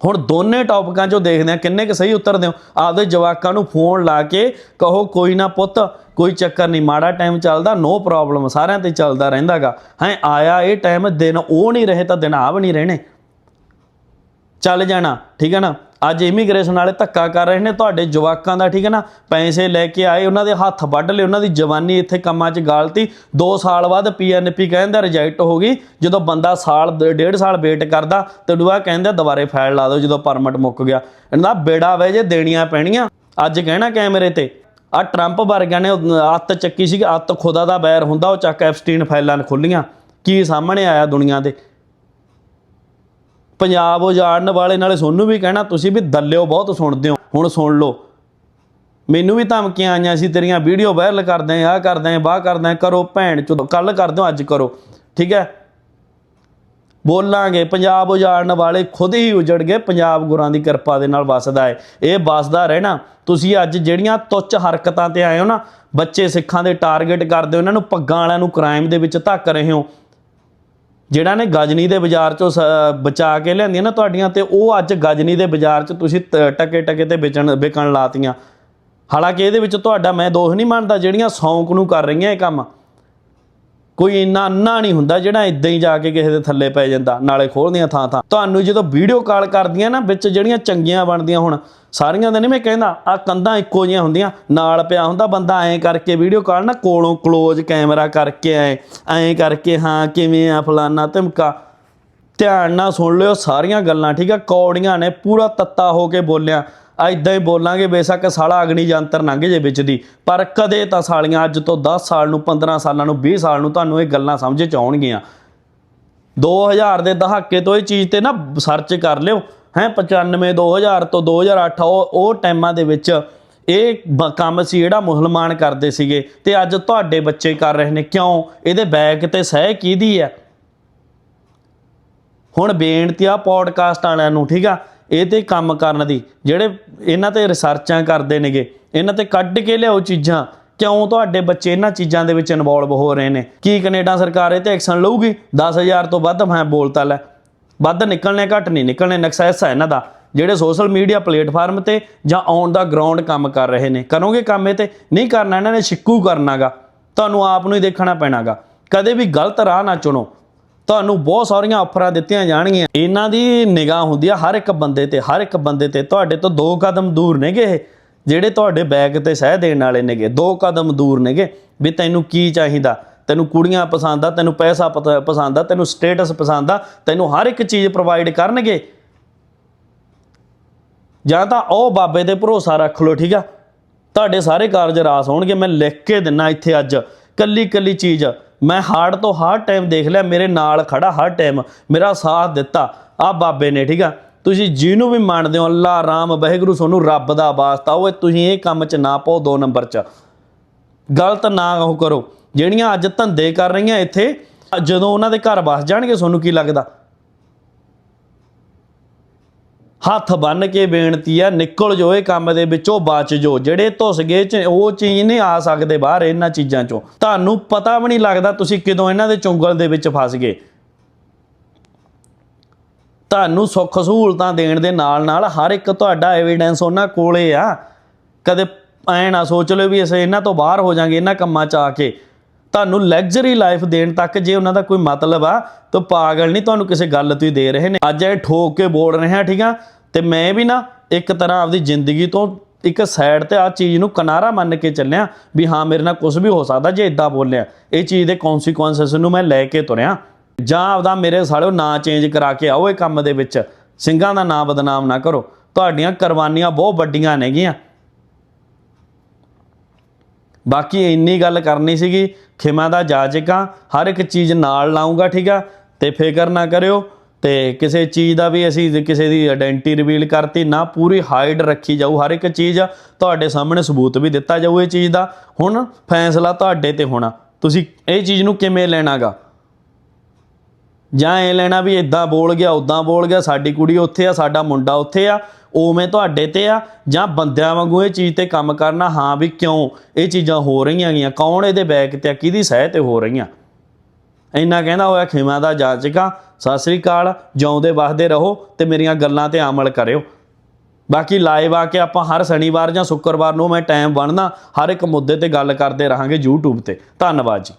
ਹੁਣ ਦੋਨੇ ਟੌਪਿਕਾਂ 'ਚੋਂ ਦੇਖਦੇ ਆ ਕਿੰਨੇ ਕੁ ਸਹੀ ਉੱਤਰ ਦਿਓ ਆਪਦੇ ਜਵਾਕਾਂ ਨੂੰ ਫੋਨ ਲਾ ਕੇ ਕਹੋ, ਕੋਈ ਨਾ ਪੁੱਤ, ਕੋਈ ਚੱਕਰ ਨਹੀਂ, ਮਾੜਾ ਟਾਈਮ ਚੱਲਦਾ ਨੋ ਪ੍ਰੋਬਲਮ ਸਾਰਿਆਂ ਤੇ ਚੱਲਦਾ ਰਹਿੰਦਾਗਾ। ਹੈ, ਆਇਆ ਇਹ ਟਾਈਮ ਦਿਨ ਉਹ ਨਹੀਂ ਰਹੇ ਤਾਂ ਦਿਨ ਆ ਵੀ ਨਹੀਂ ਰਹਿਣੇ। ਚੱਲ ਜਾਣਾ, ਠੀਕ ਹੈ ਨਾ? ਅੱਜ ਇਮੀਗ੍ਰੇਸ਼ਨ ਵਾਲੇ ਧੱਕਾ ਕਰ ਰਹੇ ਨੇ, ਤੁਹਾਡੇ ਜਵਾਕਾਂ ਦਾ, ਠੀਕ ਹੈ ਨਾ? ਪੈਸੇ ਲੈ ਕੇ ਆਏ, ਉਹਨਾਂ ਦੇ ਹੱਥ ਵੱਢ ਲਏ, ਉਹਨਾਂ ਦੀ ਜਵਾਨੀ ਇੱਥੇ ਕੰਮਾਂ 'ਚ ਗਾਲਤੀ। 2 ਸਾਲ ਬਾਅਦ ਪੀਐਨਪੀ ਕਹਿੰਦਾ ਰਿਜੈਕਟ ਹੋ ਗਈ। ਜਦੋਂ ਬੰਦਾ ਸਾਲ, ਡੇਢ ਸਾਲ ਵੇਟ ਕਰਦਾ ਤੇ ਦੁਆ ਕਹਿੰਦਾ, ਦੁਬਾਰੇ ਫਾਈਲ ਲਾ ਦਿਓ, ਜਦੋਂ ਪਰਮਿਟ ਮੁੱਕ ਗਿਆ। ਇਹਨਾਂ ਦਾ ਬੇੜਾ ਵੇ ਜੇ ਦੇਣੀਆਂ ਪੈਣੀਆਂ। ਅੱਜ ਕਹਿਣਾ ਕੈਮਰੇ ਤੇ ਆ ਟਰੰਪ ਵਰਗਿਆਂ ਨੇ ਅੱਤ ਚੱਕੀ ਸੀ ਅੱਤ ਖੁਦਾ ਦਾ ਬੈਰ ਹੁੰਦਾ, ਉਹ ਚੱਕ ਐਫਸਟੀਨ ਫਾਈਲਾਂ ਖੋਲੀਆਂ ਕੀ ਸਾਹਮਣੇ ਆਇਆ ਦੁਨੀਆ ਦੇ? ਪੰਜਾਬ ਉਜਾੜਨ ਵਾਲੇ, ਨਾਲੇ ਸੋਨੂੰ ਵੀ ਕਹਿਣਾ, ਤੁਸੀਂ ਵੀ ਦੱਲਿਓ, ਬਹੁਤ ਸੁਣਦੇ ਹੋ। ਹੁਣ ਸੁਣ ਲਓ। ਮੈਨੂੰ ਵੀ ਧਮਕੀਆਂ ਆਈਆਂ ਸੀ, ਤੇਰੀਆਂ ਵੀਡੀਓ ਵਾਇਰਲ ਕਰਦੇ ਆ, ਆਹ ਕਰਦੇ ਆ, ਬਾਹ ਕਰਦੇ ਆ, ਕਰੋ ਭੈਣ ਚੋ ਕੱਲ ਕਰ ਦਿਓ, ਅੱਜ ਕਰੋ। ਠੀਕ ਹੈ? ਬੋਲਾਂਗੇ, ਪੰਜਾਬ ਉਜਾੜਨ ਵਾਲੇ ਖੁਦ ਹੀ ਉਜੜ ਗਏ, ਪੰਜਾਬ ਗੁਰਾਂ ਦੀ ਕਿਰਪਾ ਦੇ ਨਾਲ ਵਸਦਾ ਹੈ। ਇਹ ਵਸਦਾ ਰਹਿਣਾ। ਤੁਸੀਂ ਅੱਜ ਜਿਹੜੀਆਂ ਤੁੱਛ ਹਰਕਤਾਂ ਤੇ ਆਏ ਹੋ ਨਾ, ਬੱਚੇ ਸਿੱਖਾਂ ਦੇ ਟਾਰਗੇਟ ਕਰਦੇ ਹੋ ਇਹਨਾਂ ਨੂੰ ਪੱਗਾਂ ਵਾਲਿਆਂ ਨੂੰ ਕ੍ਰਾਈਮ ਦੇ ਵਿੱਚ ਧੱਕ ਰਹੇ ਹੋ। ਜਿਹੜਾ ਨੇ ਗਜਨੀ ਦੇ ਬਾਜ਼ਾਰ ਚੋਂ ਸ- ਬਚਾ ਕੇ ਲਿਆਂਦੀਆਂ ਨਾ ਤੁਹਾਡੀਆਂ ਤੇ ਉਹ ਅੱਜ ਗਜਨੀ ਦੇ ਬਾਜ਼ਾਰ 'ਚ ਤੁਸੀਂ ਤ- ਟਕੇ ਟਕੇ ਤੇ ਵੇਚਣ, ਵਿਕਣ ਲਾਤੀਆਂ। ਹਾਲਾਂਕਿ ਇਹਦੇ ਵਿੱਚ ਤੁਹਾਡਾ, ਮੈਂ ਦੋਸ਼ ਨਹੀਂ ਮੰਨਦਾ ਜਿਹੜੀਆਂ ਸੌਂਕ ਨੂੰ ਕਰ ਰਹੀਆਂ ਇਹ ਕੰਮ। ਕੋਈ ਇੰਨਾ ਅੰਨਾ ਨਹੀਂ ਹੁੰਦਾ ਜਿਹੜਾ ਇਦਾਂ ਹੀ ਜਾ ਕੇ ਕਿਸੇ ਦੇ ਥੱਲੇ ਪੈ ਜਾਂਦਾ, ਨਾਲੇ ਖੋਲਦੀਆਂ ਥਾਂ ਥਾਂ। ਤੁਹਾਨੂੰ ਜਦੋਂ ਵੀਡੀਓ ਕਾਲ ਕਰਦੀਆਂ ਨਾ, ਵਿੱਚ ਜਿਹੜੀਆਂ ਚੰਗੀਆਂ ਬਣਦੀਆਂ ਹੁਣ, ਸਾਰੀਆਂ ਦਾ ਨਹੀਂ ਮੈਂ ਕਹਿੰਦਾ ਆ ਕੰਧਾਂ ਇੱਕੋ ਜਿਹੀਆਂ ਹੁੰਦੀਆਂ, ਨਾਲ ਪਿਆ ਹੁੰਦਾ ਬੰਦਾ ਐਂ ਕਰਕੇ ਵੀਡੀਓ ਕਾਲ ਨਾ, ਕੋਲੋਂ ਕਲੋਜ਼ ਕੈਮਰਾ ਕਰਕੇ ਐਂ ਐਂ ਕਰਕੇ ਹਾਂ, ਕਿਵੇਂ ਆ, ਫਲਾਨਾ ਧਮਕਾ। ਧਿਆਨ ਨਾਲ ਸੁਣ ਲਿਓ, ਸਾਰੀਆਂ ਗੱਲਾਂ, ਠੀਕ ਆ? ਕੌੜੀਆਂ ਨੇ, ਪੂਰਾ ਤੱਤਾ ਹੋ ਕੇ ਬੋਲਿਆ। ਆ ਹੀ ਬੋਲਾਂਗੇ, ਬੇਸ਼ੱਕ ਸਾਲਾ ਅਗਨੀ ਯੰਤਰ ਲੰਘ ਜੇ ਵਿੱਚ ਦੀ। ਪਰ ਕਦੇ ਤਾਂ ਸਾਲੀਆਂ ਅੱਜ ਤੋਂ 10 ਸਾਲ ਨੂੰ 15 ਸਾਲਾਂ ਨੂੰ 20 ਸਾਲ ਨੂੰ ਤੁਹਾਨੂੰ ਇਹ ਗੱਲਾਂ ਸਮਝ ਚ ਆਉਣਗੀਆਂ। 2000 ਦੇ ਦਹਾਕੇ ਤੋਂ ਇਹ ਚੀਜ਼ ਤੇ ਨਾ ਸਰਚ ਕਰ ਲਿਓ। ਹੈ 95 2000 ਤੋਂ 2008 ਉਹ ਉਹ ਟਾਈਮਾਂ ਦੇ ਵਿੱਚ ਇਹ ਬ- ਕੰਮ ਸੀ ਜਿਹੜਾ ਮੁਸਲਮਾਨ ਕਰਦੇ ਸੀਗੇ। ਤੇ ਅੱਜ ਤੁਹਾਡੇ ਬੱਚੇ ਕਰ ਰਹੇ ਨੇ, ਕਿਉਂ? ਇਹਦੇ ਬੈਕ ਤੇ ਸਹਿ ਕਿਹਦੀ ਹੈ? ਹੁਣ ਬੇਨਤੀ ਆ ਪੋਡਕਾਸਟ ਵਾਲਿਆਂ ਨੂੰ, ਠੀਕ ਆ? ਇਹ ਤੇ ਕੰਮ ਕਰਨ ਦੀ। ਜਿਹੜੇ ਇਹਨਾਂ ਤੇ ਰਿਸਰਚਾਂ ਕਰਦੇ ਨੇਗੇ, ਇਹਨਾਂ ਤੇ ਕੱਢ ਕੇ ਲਿਆਓ ਚੀਜ਼ਾਂ। ਕਿਉਂ ਤੁਹਾਡੇ ਬੱਚੇ ਇਹਨਾਂ ਚੀਜ਼ਾਂ ਦੇ ਵਿੱਚ ਇਨਵੋਲਵ ਹੋ ਰਹੇ ਨੇ? ਕੀ ਕੈਨੇਡਾ ਸਰਕਾਰ ਇਹ ਤੇ ਐਕਸ਼ਨ ਲਊਗੀ? 10000 ਤੋਂ ਵੱਧ ਮੈਂ ਬੋਲਤਾ ਲੈ। ਵੱਧ ਨਿਕਲਣੇ, ਘੱਟ ਨਹੀਂ ਨਿਕਲਣੇ ਨਕਸੈਸ ਹੈ ਇਹਨਾਂ ਦਾ। ਜਿਹੜੇ ਸੋਸ਼ਲ ਮੀਡੀਆ ਪਲੇਟਫਾਰਮ ਤੇ ਜਾਂ ਔਨ ਦਾ ਗਰਾਊਂਡ ਕੰਮ ਕਰ ਰਹੇ ਨੇ। ਕਰੋਗੇ ਕੰਮ ਇਹ ਤੇ? ਨਹੀਂ ਕਰਨਾ, ਇਹਨਾਂ ਨੇ ਸ਼ਿੱਕੂ ਕਰਨਾਗਾ। ਤੁਹਾਨੂੰ ਆਪ ਨੂੰ ਹੀ ਦੇਖਣਾ ਪੈਣਾਗਾ। ਕਦੇ ਵੀ ਗਲਤ ਰਾਹ ਨਾ ਚੁਣੋ। ਤੁਹਾਨੂੰ ਬਹੁਤ ਸਾਰੀਆਂ ਆਫਰਾਂ ਦਿੱਤੀਆਂ ਜਾਣਗੀਆਂ। ਇਹਨਾਂ ਦੀ ਨਿਗਾਹ ਹੁੰਦੀ ਆ ਹਰ ਇੱਕ ਬੰਦੇ ਤੇ, ਹਰ ਇੱਕ ਬੰਦੇ ਤੇ। ਤੁਹਾਡੇ ਤੋਂ ਦੋ ਕਦਮ ਦੂਰ ਨੇਗੇ ਇਹ, ਜਿਹੜੇ ਤੁਹਾਡੇ ਬੈਗ ਤੇ ਸਹਿ ਦੇਣ ਵਾਲੇ ਨੇਗੇ। ਦੋ ਕਦਮ ਦੂਰ ਨੇਗੇ ਵੀ ਤੈਨੂੰ ਕੀ ਚਾਹੀਦਾ? ਤੈਨੂੰ ਕੁੜੀਆਂ ਪਸੰਦ ਆ, ਤੈਨੂੰ ਪੈਸਾ ਪਤ- ਪਸੰਦ ਆ, ਤੈਨੂੰ ਸਟੇਟਸ ਪਸੰਦ ਆ, ਤੈਨੂੰ ਹਰ ਇੱਕ ਚੀਜ਼ ਪ੍ਰੋਵਾਈਡ ਕਰਨਗੇ। ਜਾਂ ਤਾਂ ਉਹ ਬਾਬੇ ਤੇ ਭਰੋਸਾ ਰੱਖ ਲਓ, ਠੀਕ ਆ? ਤੁਹਾਡੇ ਸਾਰੇ ਕਾਰਜ ਰਾਸ ਹੋਣਗੇ। ਮੈਂ ਲਿਖ ਕੇ ਦਿੰਨਾ ਇੱਥੇ ਅੱਜ। ਕੱਲੀ ਕੱਲੀ ਚੀਜ਼। ਮੈਂ ਹਾਰਡ ਤੋਂ ਹਾਰਡ ਟਾਈਮ ਦੇਖ ਲਿਆ, ਮੇਰੇ ਨਾਲ ਖੜਾ ਹਰ ਟਾਈਮ, ਮੇਰਾ ਸਾਥ ਦਿੱਤਾ। ਆ ਬਾਬੇ ਨੇ, ਠੀਕ ਆ? ਤੁਸੀਂ ਜਿਹਨੂੰ ਵੀ ਮੰਨਦੇ ਹੋ ਅੱਲਾ ਰਾਮ, ਵਾਹਿਗੁਰੂ ਤੁਹਾਨੂੰ ਰੱਬ ਦਾ ਵਾਸਤਾ, ਓਏ ਤੁਸੀਂ ਇਹ ਕੰਮ 'ਚ ਨਾ ਪਾਓ ਦੋ ਨੰਬਰ 'ਚ। ਗਲਤ ਨਾ ਉਹ ਕਰੋ। ਜਿਹੜੀਆਂ ਅੱਜ ਧੰਦੇ ਕਰ ਰਹੀਆਂ ਇੱਥੇ, ਜਦੋਂ ਉਹਨਾਂ ਦੇ ਘਰ ਵਸ ਜਾਣਗੇ, ਤੁਹਾਨੂੰ ਕੀ ਲੱਗਦਾ? ਹੱਥ ਬੰਨ ਕੇ ਬੇਨਤੀ ਆ, ਨਿਕਲ ਜੋ ਇਹ ਕੰਮ ਦੇ ਵਿੱਚੋਂ, ਬਚ ਜੋ ਜਿਹੜੇ ਧੁੱਸ ਗਏ ਚ, ਉਹ ਚੀਜ਼ ਨਹੀਂ ਆ ਸਕਦੇ ਬਾਹਰ ਇਹਨਾਂ ਚੀਜ਼ਾਂ ਚੋਂ। ਤੁਹਾਨੂੰ ਪਤਾ ਵੀ ਨਹੀਂ ਲੱਗਦਾ ਤੁਸੀਂ ਕਿਦੋਂ ਇਹਨਾਂ ਦੇ ਚੁੰਗਲ ਦੇ ਵਿੱਚ ਫਸ ਗਏ। ਤੁਹਾਨੂੰ ਸੁੱਖ ਸਹੂਲਤਾਂ ਦੇਣ ਦੇ ਨਾਲ ਨਾਲ ਹਰ ਇੱਕ ਤੁਹਾਡਾ ਐਵੀਡੈਂਸ ਉਹਨਾਂ ਕੋਲੇ ਆ। ਕਦੇ ਐ ਨਾ ਸੋਚ ਲਿਓ ਵੀ ਅਸੀਂ ਇਹਨਾਂ ਤੋਂ ਬਾਹਰ ਹੋ ਜਾਾਂਗੇ, ਇਹਨਾਂ ਕੰਮਾਂ 'ਚ ਆ ਕੇ। ਤੁਹਾਨੂੰ ਲਗਜ਼ਰੀ ਲਾਈਫ ਦੇਣ ਤੱਕ ਜੇ ਉਹਨਾਂ ਦਾ ਕੋਈ ਮਤਲਬ ਆ, ਤਾਂ ਪਾਗਲ ਨਹੀਂ ਤੁਹਾਨੂੰ ਕਿਸੇ ਗੱਲ ਤੋਂ ਹੀ ਦੇ ਰਹੇ ਨੇ। ਅੱਜ ਇਹ ਠੋਕ ਕੇ ਬੋਲ ਰਹੇ ਆ, ਠੀਕ ਆ? ਤੇ ਮੈਂ ਵੀ ਨਾ ਇੱਕ ਤਰ੍ਹਾਂ ਆਪਦੀ ਜ਼ਿੰਦਗੀ ਤੋਂ ਇੱਕ ਸਾਈਡ ਤੇ ਆ ਚੀਜ਼ ਨੂੰ ਕਿਨਾਰਾ ਮੰਨ ਕੇ ਚੱਲਿਆ ਵੀ ਹਾਂ, ਮੇਰੇ ਨਾਲ ਕੁਝ ਵੀ ਹੋ ਸਕਦਾ ਜੇ ਇਦਾਂ ਬੋਲਿਆ। ਇਹ ਚੀਜ਼ ਦੇ ਕੌਨਸੀਕੁਐਂਸਸ ਨੂੰ ਮੈਂ ਲੈ ਕੇ ਤੁਰਿਆ। ਜਾਂ ਆਪਦਾ ਮੇਰੇ ਸਾਲਿਓ ਨਾਂ ਚੇਂਜ ਕਰਾ ਕੇ ਆਓ ਇਹ ਕੰਮ ਦੇ ਵਿੱਚ। ਸਿੰਘਾਂ ਦਾ ਨਾਂ ਬਦਨਾਮ ਨਾ ਕਰੋ। ਤੁਹਾਡੀਆਂ ਕੁਰਬਾਨੀਆਂ ਬਹੁਤ ਵੱਡੀਆਂ ਨੇਗੀਆਂ। ਬਾਕੀ ਇੰਨੀ ਗੱਲ ਕਰਨੀ ਸੀਗੀ, ਖਿਮਾ ਦਾ ਜਾਜਕਾਂ, ਹਰ ਇੱਕ ਚੀਜ਼ ਨਾਲ ਲਾਉਂਗਾ ਠੀਕ ਆ? ਤੇ ਫਿਕਰ ਨਾ ਕਰਿਓ ਤੇ ਕਿਸੇ ਚੀਜ਼ ਦਾ ਵੀ ਅਸੀਂ ਕਿਸੇ ਦੀ ਆਇਡੈਂਟੀ ਰਿਵੀਲ ਕਰਤੀ, ਨਾ ਪੂਰੀ ਹਾਈਡ ਰੱਖੀ ਜਾਊ। ਹਰ ਇੱਕ ਚੀਜ਼ ਤੁਹਾਡੇ ਸਾਹਮਣੇ ਸਬੂਤ ਵੀ ਦਿੱਤਾ ਜਾਊ ਇਹ ਚੀਜ਼ ਦਾ। ਹੁਣ ਫੈਸਲਾ ਤੁਹਾਡੇ ਤੇ ਹੋਣਾ। ਤੁਸੀਂ ਇਹ ਚੀਜ਼ ਨੂੰ ਕਿਵੇਂ ਲੈਣਾਗਾ? ਜਾਂ ਇਹ ਲੈਣਾ ਵੀ ਇਦਾਂ ਬੋਲ ਗਿਆ ਉਦਾਂ ਬੋਲ ਗਿਆ, ਸਾਡੀ ਕੁੜੀ ਉੱਥੇ ਆ, ਸਾਡਾ ਮੁੰਡਾ ਉੱਥੇ ਆ, ਉਵੇਂ ਤੁਹਾਡੇ ਤੇ ਆ, ਜਾਂ ਬੰਦਿਆਂ ਵਾਂਗੂ ਇਹ ਚੀਜ਼ ਤੇ ਕੰਮ ਕਰਨਾ, ਹਾਂ ਵੀ ਕਿਉਂ? ਇਹ ਚੀਜ਼ਾਂ ਹੋ ਰਹੀਆਂ ਗੀਆਂ। ਕੌਣ ਇਹਦੇ ਬੈਕ ਤੇ ਆ? ਕਿਹਦੀ ਸਹਿ ਤੇ ਹੋ ਰਹੀਆਂ? ਇੰਨਾ ਕਹਿੰਦਾ ਹੋਇਆ ਖਿਮਾ ਦਾ ਜਾਚਕਾ ਸਤਿ ਸ੍ਰੀ ਅਕਾਲ, ਜਿਉਂਦੇ ਵਸਦੇ ਰਹੋ ਤੇ ਮੇਰੀਆਂ ਗੱਲਾਂ ਤੇ ਅਮਲ ਕਰਿਓ। ਬਾਕੀ ਲਾਈਵ ਆ ਕੇ ਆਪਾਂ ਹਰ ਸ਼ਨੀਵਾਰ ਜਾਂ ਸ਼ੁੱਕਰਵਾਰ ਨੂੰ ਮੈਂ ਟਾਈਮ ਬਣਨਾ ਹਰ ਇੱਕ ਮੁੱਦੇ ਤੇ ਗੱਲ ਕਰਦੇ ਰਹਾਂਗੇ YouTube ਤੇ। ਧੰਨਵਾਦ ਜੀ।